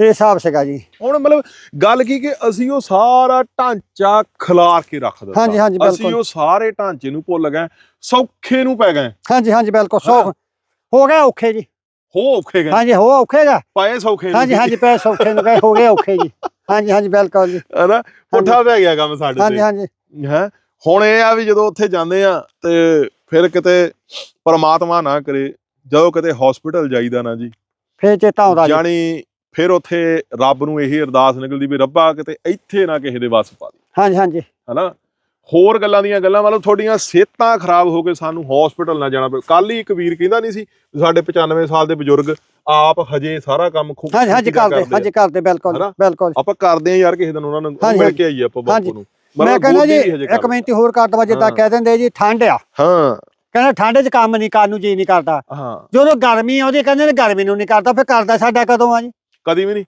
ਇਹ ਹਿਸਾਬ ਸੀਗਾ ਜੀ। ਹੁਣ ਮਤਲਬ ਗੱਲ ਕੀ ਕਿ ਅਸੀਂ ਉਹ ਸਾਰਾ ਢਾਂਚਾ ਖਿਲਾਰ ਕੇ ਰੱਖ ਦਿੱਤਾ। ਹਾਂਜੀ, ਹਾਂਜੀ, ਅਸੀਂ ਬਿਲਕੁਲ। ਉਹ ਸਾਰੇ ਢਾਂਚੇ ਨੂੰ ਭੁੱਲ ਗਏ ਸੌਖੇ ਨੂੰ ਪੈ ਗਏ। ਹਾਂਜੀ ਹਾਂਜੀ ਬਿਲਕੁਲ ਸੌ ਹੋ। ਗਏ ਔਖੇ ਜੀ। ਹੋ ਔਖੇ ਗਏ। ਹਾਂਜੀ ਹੋ ਔਖੇ ਗਾ। ਪਾਏ ਸੌਖੇ ਹਾਂਜੀ ਹਾਂਜੀ ਪੈ ਸੌਖੇ ਨੂੰ ਗਏ ਹੋ ਗਏ ਔਖੇ ਜੀ। ਹਾਂਜੀ ਹਾਂਜੀ ਬਿਲਕੁਲ ਜੀ। ਹਨਾ? ਪੁੱਠਾ ਪੈ ਗਿਆ ਕੰਮ ਸਾਡੇ ਹਾਂਜੀ ਤੇ। ਹਾਂਜੀ ਹੈ? ਹੁਣ ਇਹ ਆ ਵੀ ਜਦੋਂ ਉੱਥੇ ਜਾਂਦੇ ਆ ਤੇ ਫਿਰ ਕਿਤੇ ਪਰਮਾਤਮਾ ਨਾ ਕਰੇ ਜਦੋਂ ਕਿਤੇ ਹਸਪੀਟਲ ਜਾਈਦਾ ਨਾ ਜੀ। ਫੇਰ ਚੇਤਾ ਆਉਂਦਾ ਜੀ। ਜਾਣੀ ਫਿਰ ਉੱਥੇ ਰੱਬ ਨੂੰ ਇਹੀ ਅਰਦਾਸ ਨਿਕਲਦੀ ਵੀ ਰੱਬਾ ਕਿਤੇ ਇੱਥੇ ਨਾ ਕਿਸੇ ਦੇ ਵੱਸ ਪਾ ਦੇ। ਹਾਂਜੀ ਹਾਂਜੀ। ਹਨਾ? ਹੋਰ ਗੱਲਾਂ ਦੀਆਂ ਗੱਲਾਂ ਮਤਲਬ ਤੁਹਾਡੀਆਂ ਸਿਹਤਾਂ ਖਰਾਬ ਹੋ ਕੇ ਸਾਨੂੰ ਹਸਪੀਟਲ ਨਾ ਜਾਣਾ ਪਵੇ। ਕੱਲ ਹੀ ਇੱਕ ਵੀਰ ਕਹਿੰਦਾ ਨਹੀਂ ਸੀ ਸਾਡੇ 95 ਸਾਲ ਦੇ ਬਜ਼ੁਰਗ ਆਪ ਹਜੇ ਸਾਰਾ ਕੰਮ ਖੂਬ ਹਾਂਜੀ ਹਾਂਜੀ ਕਰਦੇ ਹਾਂਜੀ ਕਰਦੇ ਬਿਲਕੁਲ? ਬਿਲਕੁਲ। ਆਪਾਂ ਕਰਦੇ ਆ ਯਾਰ ਕਿਸੇ ਦਿਨ ਉਹਨਾਂ ਨੂੰ ਮਿਲ। ਕੇ ਆਈਏ ਆਪਾਂ। ਬਾਪੂ ਨੂੰ। ਮੈਂ ਕਹਿੰਦਾ ਜੀ ਇੱਕ। ਮਿੰਟ ਹੋਰ ਕਰ ਦਵਾ ਜਿੱਦਾਂ ਹਾਂ। ਕਹਿ ਦਿੰਦੇ ਜੀ ਠੰਡ ਆ। ਹਾਂ। ਕਹਿੰਦਾ ਠੰਡ 'ਚ ਕੰਮ ਨਹੀਂ ਕਰਨ ਨੂੰ ਜੀ ਨਹੀਂ ਕਰਦਾ। ਹਾਂ। ਜਦੋਂ ਗਰਮੀ ਆਉਂਦੀ ਕਹਿੰਦੇ ਨੇ ਗਰਮੀ ਨੂੰ ਨਹੀਂ ਕਰਦਾ ਫਿਰ ਕਰਦਾ ਸਾਡਾ ਕਦੋਂ ਆ ਜੀ? ਕਦੀ ਵੀ ਨਹੀਂ।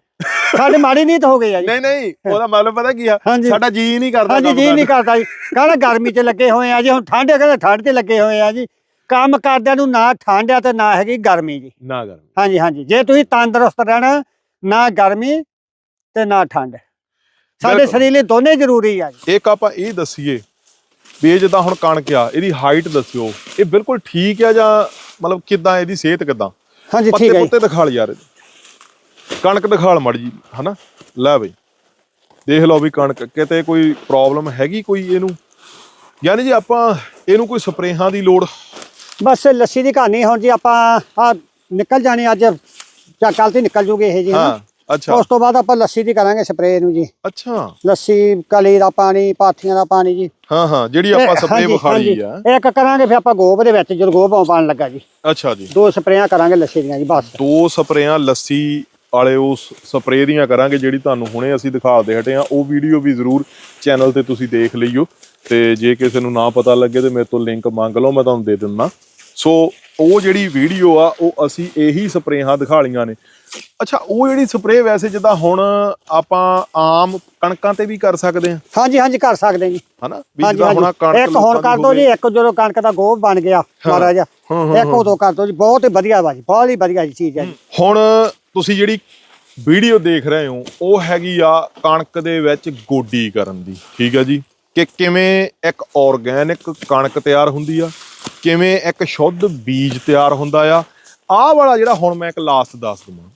ਸਾਡੇ ਮਾੜੀ ਨੀਤ ਹੋ ਗਈ ਆ ਜੀ। ਨਹੀਂ ਨਹੀਂ ਉਹਦਾ ਮਤਲਬ ਪਤਾ ਕੀ ਆ? ਹਾਂਜੀ। ਸਾਡਾ ਜੀ ਨਹੀਂ ਕਰਦਾ ਹਾਂਜੀ ਜੀ ਨਹੀਂ ਕਰਦਾ ਜੀ। ਕਹਿੰਦਾ ਗਰਮੀ 'ਚ ਲੱਗੇ ਹੋਏ ਆ ਜੀ ਹੁਣ ਠੰਡ ਹੈ ਕਹਿੰਦਾ ਠੰਡ 'ਚ ਲੱਗੇ ਹੋਏ ਆ ਜੀ। ਕੰਮ ਕਰਦਿਆਂ ਨੂੰ ਨਾ ਠੰਡ ਆ ਤੇ ਨਾ ਹੈਗੀ ਗਰਮੀ ਜੀ। ਨਾ ਗਰਮੀ। ਹਾਂਜੀ ਹਾਂਜੀ। ਜੇ ਤੁਸੀਂ ਤੰਦਰੁਸਤ ਰਹਿਣਾ ਨਾ ਗਰਮੀ ਤੇ ਨਾ ਠੰਡ ਸਾਡੇ ਬਿਲਕੁਲ। ਸਰੀਰ ਲਈ ਦੋਨੇ ਜ਼ਰੂਰੀ ਆ ਜੀ। ਇੱਕ ਆਪਾਂ ਇਹ ਦੱਸੀਏ ਵੀ ਇਹ ਜਿੱਦਾਂ ਹੁਣ ਕਣਕ ਆ ਇਹਦੀ ਹਾਈਟ ਦੱਸਿਓ। ਇਹ ਬਿਲਕੁਲ ਠੀਕ ਆ ਜਾਂ ਮਤਲਬ ਕਿਦਾਂ ਇਹਦੀ ਸਿਹਤ ਕਿਦਾਂ? ਹਾਂਜੀ ਪੱਤੇ ਠੀਕ ਹੈ ਜੀ। ਪੁੱਤੇ ਦਿਖਾਲ ਯਾਰ ਇਹਦੇ। ਕਣਕ ਦਿਖਾਲ ਮੜ ਜੀ ਹਨਾ? ਲੈ ਬਈ। ਦੇਖ ਲਓ ਵੀ ਕਣਕ ਕਿਤੇ ਕੋਈ ਪ੍ਰੋਬਲਮ ਹੈਗੀ ਕੋਈ ਇਹਨੂੰ? ਯਾਨੀ ਜੀ ਆਪਾਂ ਇਹਨੂੰ ਕੋਈ ਸਪਰੇਹਾਂ ਦੀ ਲੋੜ? ਬਸ ਲੱਸੀ ਦੀ ਕਹਾਣੀ ਹੁਣ ਜੀ ਆਪਾਂ ਆ ਨਿਕਲ ਜਾਣੀ ਅੱਜ ਜਾਂ ਕੱਲ ਤੇ ਨਿਕਲ ਜੂਗੇ ਇਹ ਜੀ ਹਾਂ ਅੱਛਾ। ਉਸ ਤੋਂ ਬਾਅਦ ਆਪਾਂ ਲੱਸੀ ਦੀ ਕਰਾਂਗੇ ਸਪਰੇਅ ਨੂੰ ਜੀ। ਅੱਛਾ। ਲੱਸੀ ਕਲੀ ਦਾ ਪਾਣੀ ਪਾਥੀਆਂ ਦਾ ਪਾਣੀ ਜੀ। ਹਾਂ ਹਾਂ ਜਿਹੜੀ ਆਪਾਂ ਇਹ- ਸਪਰੇ ਹਾਂਜੀ, ਵਿਖਾਲੀ ਆ। ਇੱਕ ਕਰਾਂਗੇ ਫਿਰ ਆਪਾਂ ਗੋਬ ਦੇ ਵਿੱਚ ਜਦੋਂ ਗੋਬ ਪਾਉਣ ਲੱਗਾ ਜੀ। ਅੱਛਾ ਜੀ। ਦੋ ਸਪਰੇਆਂ ਕਰਾਂਗੇ ਲੱਸੀ ਦੀਆਂ ਜੀ ਬਸ। ਦੋ ਸਪਰੇਆਂ ਲੱਸੀ ਵਾਲੇ ਉਸ ਸਪਰੇਅ ਦੀਆਂ ਕਰਾਂਗੇ ਜਿਹੜੀ ਤੁਹਾਨੂੰ ਹੁਣੇ ਅਸੀਂ ਦਿਖਾਉਂਦੇ ਹਟੇ ਆ ਉਹ ਵੀਡੀਓ ਵੀ ਜ਼ਰੂਰ ਚੈਨਲ ਤੇ ਤੁਸੀਂ ਦੇਖ ਲਈਓ ਤੇ ਜੇ ਕਿਸੇ ਨੂੰ ਨਾ ਪਤਾ ਲੱਗੇ ਤੇ ਮੇਰੇ ਤੋਂ ਲਿੰਕ ਮੰਗ ਲਓ, ਮੈਂ ਤੁਹਾਨੂੰ ਦੇ ਦਿੰਦਾ। ਸੋ ਉਹ ਜਿਹੜੀ ਵੀਡੀਓ ਆ, ਉਹ ਅਸੀਂ ਇਹੀ ਸਪਰੇਹਾਂ ਦਿਖਾਲੀਆਂ ਨੇ। ਅੱਛਾ ਉਹ ਜਿਹੜੀ ਸਪਰੇ ਵੈਸੇ ਜਿੱਦਾਂ ਹੁਣ ਆਪਾਂ ਆਮ ਕਣਕਾਂ ਤੇ ਵੀ ਕਰ ਸਕਦੇ ਆ ਹਾਂਜੀ ਹਾਂਜੀ ਕਰ ਸਕਦੇ ਜੀ। ਹਨਾ? ਵੀ ਹਾਂਜੀ ਜਿੱਦਾਂ ਹੁਣ ਆਹ ਹਾਂਜੀ ਕਣਕ ਇੱਕ ਲੋਕਾਂ ਕਰ ਦੀ ਦੋ ਜੀ। ਇੱਕ ਜਦੋਂ ਕਣਕ ਦਾ ਗੋਬ ਬਣ ਗਿਆ ਮਹਾਰਾਜ। ਹਾਂ, ਹਾਂ, ਇੱਕ ਉਦੋਂ ਕਰ ਦੋ ਜੀ ਬਹੁਤ ਹੀ ਵਧੀਆ ਵਾ ਜੀ ਬਹੁਤ ਹੀ ਵਧੀਆ ਜੀ ਚੀਜ਼ ਹੈ ਜੀ। ਹੁਣ ਤੁਸੀਂ ਜਿਹੜੀ ਵੀਡੀਓ ਦੇਖ ਰਹੇ ਹੋ ਉਹ ਹੈਗੀ ਆ ਕਣਕ ਦੇ ਵਿੱਚ ਗੋਡੀ ਕਰਨ ਦੀ ਠੀਕ ਹੈ ਜੀ? ਕਿ ਕਿਵੇਂ ਇੱਕ ਆਰਗੈਨਿਕ ਕਣਕ ਤਿਆਰ ਹੁੰਦੀ ਆ ਕਿਵੇਂ ਇੱਕ ਸ਼ੁੱਧ ਬੀਜ ਤਿਆਰ ਹੁੰਦਾ ਆ। ਆਹ ਵਾਲਾ ਜਿਹੜਾ ਹੁਣ ਮੈਂ ਇੱਕ ਲਾਸਟ ਦੱਸ ਦਵਾਂ।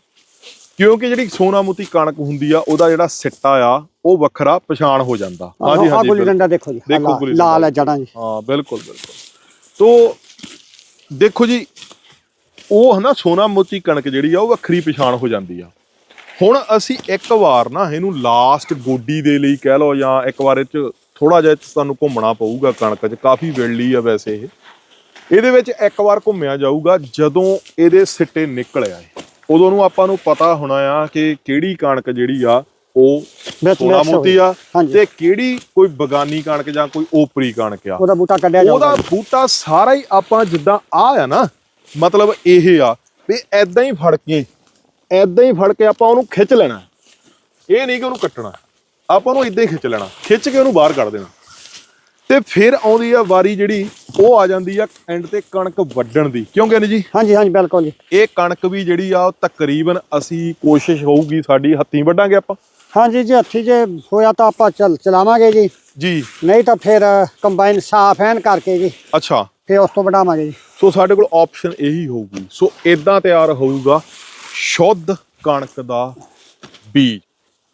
ਕਿਉਂਕਿ ਜਿਹੜੀ ਸੋਨਾਮੁਤੀ ਕਣਕ ਹੁੰਦੀ ਆ ਉਹਦਾ ਜਿਹੜਾ ਸਿੱਟਾ ਆ ਉਹ ਵੱਖਰਾ ਪਛਾਣ ਹੋ ਜਾਂਦਾ। ਹਾਂਜੀ ਹਾਂਜੀ ਗੁੱਲੀ। ਡੰਡਾ ਦੇਖੋ ਜੀ ਦੇਖੋ ਲਾਲ-। ਹੈ ਜੜਾਂ ਜੀ। ਹਾਂ ਬਿਲਕੁਲ ਬਿਲਕੁਲ। ਤੋ ਦੇਖੋ ਜੀ ਉਹ ਹਨਾ ਸੋਨਾ ਮੋਤੀ ਕਣਕ ਜਿਹੜੀ ਆ ਉਹ ਵੱਖਰੀ ਪਛਾਣ ਹੋ ਜਾਂਦੀ ਆ। ਹੁਣ ਅਸੀਂ ਇੱਕ ਵਾਰ ਨਾ ਇਹਨੂੰ ਲਾਸਟ ਗੋਡੀ ਦੇ ਲਈ ਕਹਿ ਲਓ ਜਾਂ ਇੱਕ ਵਾਰ ਇਹ ਚ ਥੋੜਾ ਜਿਹਾ ਤੁਹਾਨੂੰ ਘੁੰਮਣਾ ਪਊਗਾ ਕਣਕ 'ਚ ਕਾਫੀ ਵਿੜਲੀ ਆ ਵੈਸੇ ਇਹ। ਇਹਦੇ ਵਿੱਚ ਇੱਕ ਵਾਰ ਘੁੰਮਿਆ ਜਾਊਗਾ ਜਦੋਂ ਇਹਦੇ ਸਿੱਟੇ ਨਿਕਲ ਆਏ। ਉਦੋਂ ਨੂੰ ਆਪਾਂ ਨੂੰ ਪਤਾ ਹੋਣਾ ਆ ਕਿ ਕਿਹੜੀ ਕਣਕ ਜਿਹੜੀ ਆ ਉਹ ਸੋਨਾ ਮੋਤੀ। ਆ। ਤੇ ਕਿਹੜੀ ਕੋਈ ਬਗਾਨੀ ਕਣਕ ਜਾਂ ਕੋਈ ਓਪਰੀ ਕਣਕ ਆ। ਉਹਦਾ ਬੂਟਾ ਕੱਢਿਆ ਜਾਊਗਾ। ਉਹਦਾ ਬੂਟਾ ਸਾਰਾ ਹੀ ਆਪਾਂ ਜਿੱਦਾਂ ਆ ਆ ਨਾ ਮਤਲਬ ਇਹ ਆ ਵੀ ਐਦਾਂ ਹੀ ਫੜ ਕੇ ਐਦਾਂ ਹੀ ਫੜ ਕੇ ਆਪਾਂ ਉਹਨੂੰ ਖਿੱਚ ਲੈਣਾ। ਇਹ ਨਹੀਂ ਕਿ ਉਹਨੂੰ ਕੱਟਣਾ। ਆਪਾਂ ਉਹਨੂੰ ਇਦਾਂ ਹੀ ਖਿੱਚ ਲੈਣਾ। ਖਿੱਚ ਕੇ ਉਹਨੂੰ ਬਾਹਰ ਕੱਢ ਦੇਣਾ। ਤੇ ਫਿਰ ਆਉਂਦੀ ਆ ਵਾਰੀ ਜਿਹੜੀ ਉਹ ਆ ਜਾਂਦੀ ਆ ਐਂਡ ਤੇ ਕਣਕ ਵੱਢਣ ਦੀ। ਕਿਉਂ ਕਹਿੰਦੇ ਜੀ? ਹਾਂਜੀ ਹਾਂਜੀ ਬਿਲਕੁਲ ਜੀ। ਇਹ ਕਣਕ ਵੀ ਜਿਹੜੀ ਆ ਉਹ ਤਕਰੀਬਨ ਅਸੀਂ ਕੋਸ਼ਿਸ਼ ਹੋਊਗੀ ਸਾਡੀ ਹੱਥੀਂ ਵੱਢਾਂਗੇ ਆਪਾਂ। ਹਾਂਜੀ ਜੀ ਹੱਥੀ ਜੇ ਹੋਇਆ ਤਾਂ ਆਪਾਂ ਚੱਲ ਚਲਾਵਾਂਗੇ ਜੀ। ਜੀ। ਨਹੀਂ ਤਾਂ ਫਿਰ ਕੰਬਾਈਨ ਸਾਫ਼ ਐਨ ਕਰਕੇ ਜੀ। ਅੱਛਾ। ਫਿਰ ਉਸ ਤੋਂ ਵਢਾਵਾਂਗੇ ਜੀ। ਸੋ ਸਾਡੇ ਕੋਲ ਆਪਸ਼ਨ ਇਹੀ ਹੋਊਗੀ। ਸੋ ਇਦਾਂ ਤਿਆਰ ਹੋਊਗਾ ਸ਼ੁੱਧ ਕਣਕ ਦਾ ਬੀਜ।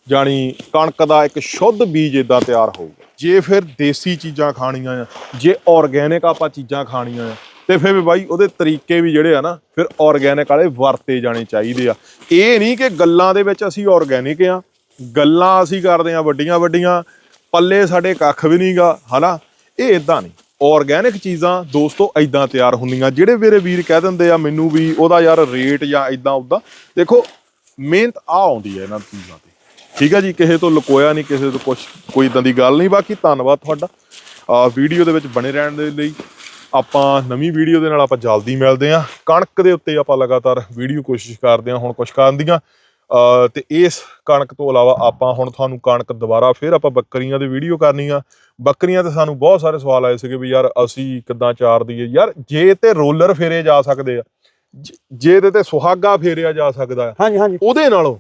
ਜਾਣੀ ਕਣਕ ਦਾ ਇੱਕ ਸ਼ੁੱਧ ਬੀਜ ਇਦਾਂ ਤਿਆਰ ਹੋਊਗਾ। ਜੇ ਫਿਰ ਦੇਸੀ ਚੀਜ਼ਾਂ ਖਾਣੀਆਂ ਆ, ਜੇ ਆਰਗੈਨਿਕ ਆਪਾਂ ਚੀਜ਼ਾਂ ਖਾਣੀਆਂ ਆ, ਤੇ ਫਿਰ ਵੀ ਬਾਈ ਉਹਦੇ ਤਰੀਕੇ ਵੀ ਜਿਹੜੇ ਆ ਨਾ, ਫਿਰ ਆਰਗੈਨਿਕ ਵਾਲੇ ਵਰਤੇ ਜਾਣੇ ਚਾਹੀਦੇ ਆ। ਇਹ ਨਹੀਂ ਕਿ ਗੱਲਾਂ ਦੇ ਵਿੱਚ ਅਸੀਂ ਆਰਗੈਨਿਕ ਆ, ਗੱਲਾਂ ਅਸੀਂ ਕਰਦੇ ਆ ਵੱਡੀਆਂ ਵੱਡੀਆਂ, ਪੱਲੇ ਸਾਡੇ ਕੱਖ ਵੀ ਨਹੀਂਗਾ ਹਨਾ? ਇਹ ਇਦਾਂ ਨਹੀਂ। ਆਰਗੈਨਿਕ ਚੀਜ਼ਾਂ ਦੋਸਤੋ ਐਦਾਂ ਤਿਆਰ ਹੁੰਦੀਆਂ, ਜਿਹੜੇ ਮੇਰੇ ਵੀਰ ਕਹਿ ਦਿੰਦੇ ਆ ਮੈਨੂੰ ਵੀ ਉਹਦਾ ਯਾਰ ਰੇਟ ਜਾਂ ਐਦਾਂ ਉਦਾਂ ਦੇਖੋ, ਮਿਹਨਤ ਆ ਆਉਂਦੀ ਹੈ ਇਹਨਾਂ ਚੀਜ਼ਾਂ ਤੇ। ਠੀਕ ਹੈ ਜੀ ਕਿਸੇ ਤੋਂ ਲੁਕੋਇਆ ਨਹੀਂ ਕਿਸੇ ਤੋਂ ਕੁਝ ਕੋਈ ਇਦਾਂ ਦੀ ਗੱਲ ਨਹੀਂ। ਬਾਕੀ ਧੰਨਵਾਦ ਤੁਹਾਡਾ। ਆ ਵੀਡੀਓ ਦੇ ਵਿੱਚ ਬਣੇ ਰਹਿਣ ਦੇ ਲਈ ਆਪਾਂ ਨਵੀਂ ਵੀਡੀਓ ਦੇ ਨਾਲ ਆਪਾਂ ਜਲਦੀ ਮਿਲਦੇ ਹਾਂ। ਕਣਕ ਦੇ ਉੱਤੇ ਆਪਾਂ ਲਗਾਤਾਰ ਵੀਡੀਓ ਕੋਸ਼ਿਸ਼ ਕਰਦੇ ਹਾਂ ਹੁਣ ਕੁਝ ਕਰਨ ਦੀਆਂ। ਤੇ ਇਸ ਕਣਕ ਤੋਂ ਇਲਾਵਾ ਆਪਾਂ ਹੁਣ ਤੁਹਾਨੂੰ ਕਣਕ ਦੁਬਾਰਾ ਫਿਰ ਆਪਾਂ ਬੱਕਰੀਆਂ ਦੀ ਵੀਡੀਓ ਕਰਨੀ ਆ। ਬੱਕਰੀਆਂ ਤੇ ਸਾਨੂੰ ਬਹੁਤ ਸਾਰੇ ਸਵਾਲ ਆਏ ਸੀਗੇ ਵੀ ਯਾਰ ਅਸੀਂ ਕਿੱਦਾਂ ਚਾਰ ਦਈਏ? ਯਾਰ ਜੇ ਤੇ ਰੋਲਰ ਫੇਰੇ ਜਾ ਸਕਦੇ ਆ ਜ- ਤੇ ਸੁਹਾਗਾ ਫੇਰਿਆ ਜਾ ਸਕਦਾ ਆ। ਹਾਂਜੀ ਹਾਂਜੀ। ਉਹਦੇ ਨਾਲੋਂ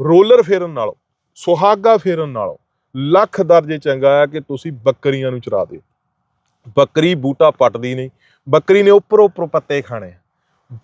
ਰੋਲਰ ਫੇਰਨ ਨਾਲੋਂ ਸੁਹਾਗਾ ਫੇਰਨ ਨਾਲੋਂ ਲੱਖ ਦਰਜੇ ਚੰਗਾ ਹੈ ਕਿ ਤੁਸੀਂ ਬੱਕਰੀਆਂ ਨੂੰ ਚਰਾ ਦਿਓ ਬੱਕਰੀ ਬੂਟਾ ਪੱਟਦੀ ਨਹੀਂ ਬੱਕਰੀ ਨੇ ਉੱਪਰ ਉੱਪਰ ਪੱਤੇ ਖਾਣੇ ਆ।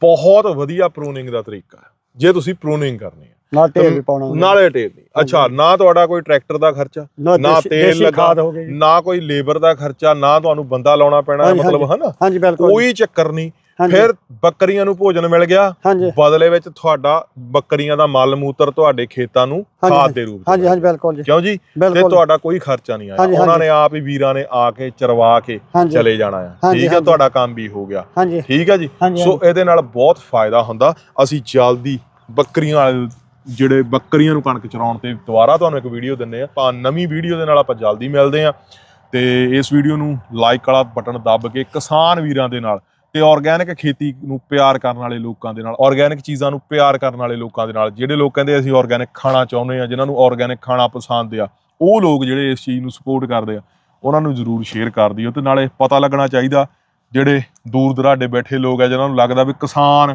ਬਹੁਤ ਵਧੀਆ ਪ੍ਰੂਨਿੰਗ ਦਾ ਤਰੀਕਾ ਹੈ ਜੇ ਤੁਸੀਂ ਪ੍ਰੂਨਿੰਗ ਕਰਨੀ ਹੈ ਨਾਲ ਤੇਲ ਵੀ ਪਾਉਣਾ। ਨਾਲੇ ਟੇਲ ਨਹੀਂ ਅੱਛਾ ਨਾ ਤੁਹਾਡਾ ਕੋਈ ਟਰੈਕਟਰ ਦਾ ਖਰਚਾ ਨਾ ਨਾ ਤੇਲ ਲੱਗਾ। ਨਾ ਕੋਈ ਲੇਬਰ ਦਾ ਖਰਚਾ ਨਾ ਤੁਹਾਨੂੰ ਬੰਦਾ ਲਾਉਣਾ ਪੈਣਾ ਮਤਲਬ। ਹਨਾ ਕੋਈ ਚੱਕਰ ਨਹੀਂ। ਫਿਰ ਬੱਕਰੀਆਂ ਨੂੰ ਭੋਜਨ ਮਿਲ ਗਿਆ। ਬਦਲੇ ਵਿੱਚ ਤੁਹਾਡਾ ਬੱਕਰੀਆਂ ਦਾ ਮਲ ਮੂਤਰ ਤੁਹਾਡੇ ਖੇਤਾਂ ਨੂੰ ਖਾਦ ਦੇ ਰੂਪ ਹਾਂਜੀ ਹਾਂਜੀ ਬਿਲਕੁਲ ਜੀ। ਕਿਉਂ ਜੀ? ਤੇ ਤੁਹਾਡਾ ਕੋਈ ਖਰਚਾ ਨਹੀਂ ਆਇਆ। ਉਹਨਾਂ। ਨੇ ਆਪ ਹੀ ਵੀਰਾਂ ਨੇ ਆ ਕੇ ਚਰਵਾ ਕੇ ਚਲੇ ਜਾਣਾ ਆ। ਠੀਕ ਹੈ। ਤੁਹਾਡਾ ਕੰਮ ਵੀ ਹੋ ਗਿਆ। ਠੀਕ ਹੈ ਜੀ? ਸੋ ਇਹਦੇ ਨਾਲ ਬਹੁਤ ਫਾਇਦਾ ਹੁੰਦਾ। ਅਸੀਂ ਜਲਦੀ ਬੱਕਰੀਆਂ ਵਾਲੇ ਜਿਹੜੇ ਬੱਕਰੀਆਂ ਨੂੰ ਕਣਕ ਚਰਾਉਣ ਤੇ ਦੁਬਾਰਾ ਤੁਹਾਨੂੰ ਇੱਕ ਵੀਡੀਓ ਦਿੰਨੇ ਆ। ਆਪਾਂ ਨਵੀਂ ਵੀਡੀਓ ਦੇ ਨਾਲ ਆਪਾਂ ਜਲਦੀ ਮਿਲਦੇ ਆ। ਤੇ ਇਸ ਵੀਡੀਓ ਨੂੰ ਲਾਈਕ ਵਾਲਾ ਬਟਨ ਦੱਬ ਕੇ ਕਿਸਾਨ ਵੀਰਾਂ ਦੇ ਨਾਲ ਤੇ ਆਰਗੈਨਿਕ ਖੇਤੀ ਨੂੰ ਪਿਆਰ ਕਰਨ ਵਾਲੇ ਲੋਕਾਂ ਦੇ ਨਾਲ ਆਰਗੈਨਿਕ ਚੀਜ਼ਾਂ ਨੂੰ ਪਿਆਰ ਕਰਨ ਵਾਲੇ ਲੋਕਾਂ ਦੇ ਨਾਲ ਜਿਹੜੇ ਲੋਕ ਕਹਿੰਦੇ ਅਸੀਂ ਆਰਗੈਨਿਕ ਖਾਣਾ ਚਾਹੁੰਦੇ ਆ ਜਿਨ੍ਹਾਂ ਨੂੰ ਆਰਗੈਨਿਕ ਖਾਣਾ ਪਸੰਦ ਆ ਉਹ ਲੋਕ ਜਿਹੜੇ ਇਸ ਚੀਜ਼ ਨੂੰ ਸਪੋਰਟ ਕਰਦੇ ਆ ਉਹਨਾਂ ਨੂੰ ਜ਼ਰੂਰ ਸ਼ੇਅਰ ਕਰ ਦਿਓ ਤੇ ਨਾਲੇ ਪਤਾ ਲੱਗਣਾ ਚਾਹੀਦਾ ਜਿਹੜੇ ਦੂਰ ਦਰਾਡੇ ਬੈਠੇ ਲੋਕ ਆ ਜਿਨ੍ਹਾਂ ਨੂੰ ਲੱਗਦਾ ਵੀ ਕਿਸਾਨ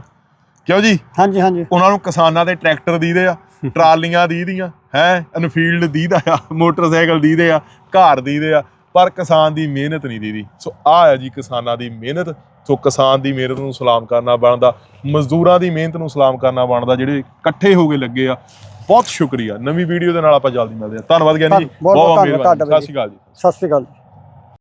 ਕਿਉਂ ਜੀ? ਹਾਂਜੀ ਹਾਂਜੀ। ਉਹਨਾਂ ਨੂੰ ਕਿਸਾਨਾਂ ਦੇ ਟਰੈਕਟਰ ਦੀਦੇ ਆ ਟਰਾਲੀਆਂ ਦੀਦੀਆਂ ਹੈ ਅਨਫੀਲਡ ਦੀਦਾ ਆ ਮੋਟਰਸਾਈਕਲ ਦੀਦੇ ਆ ਘਰ ਦੀਦੇ ਆ ਪਰ ਕਿਸਾਨ ਦੀ ਮਿਹਨਤ ਨਹੀਂ ਦੀਦੀ। ਸੋ ਆ ਹੈ ਜੀ ਕਿਸਾਨਾਂ ਦੀ ਮਿਹਨਤ ਸੋ ਕਿਸਾਨ ਦੀ ਮਿਹਨਤ ਨੂੰ ਸਲਾਮ ਕਰਨਾ ਬਣਦਾ ਮਜ਼ਦੂਰਾਂ ਦੀ ਮਿਹਨਤ ਨੂੰ ਸਲਾਮ ਕਰਨਾ ਬਣਦਾ ਜਿਹੜੇ ਇਕੱਠੇ ਹੋ ਕੇ ਲੱਗੇ ਆ। ਬਹੁਤ ਸ਼ੁਕਰੀਆ। ਨਵੀਂ ਵੀਡੀਓ ਦੇ ਨਾਲ ਆਪਾਂ ਜਲਦੀ ਮਿਲਦੇ ਆ ਧੰਨਵਾਦ ਗਿਆਨੀ ਜੀ। ਬਹੁਤ- ਬਹੁਤ ਮਿਹਰਬਾਨੀ। ਸਤਿ ਸ਼੍ਰੀ ਅਕਾਲ ਜੀ। ਸਤਿ ਸ਼੍ਰੀ ਅਕਾਲ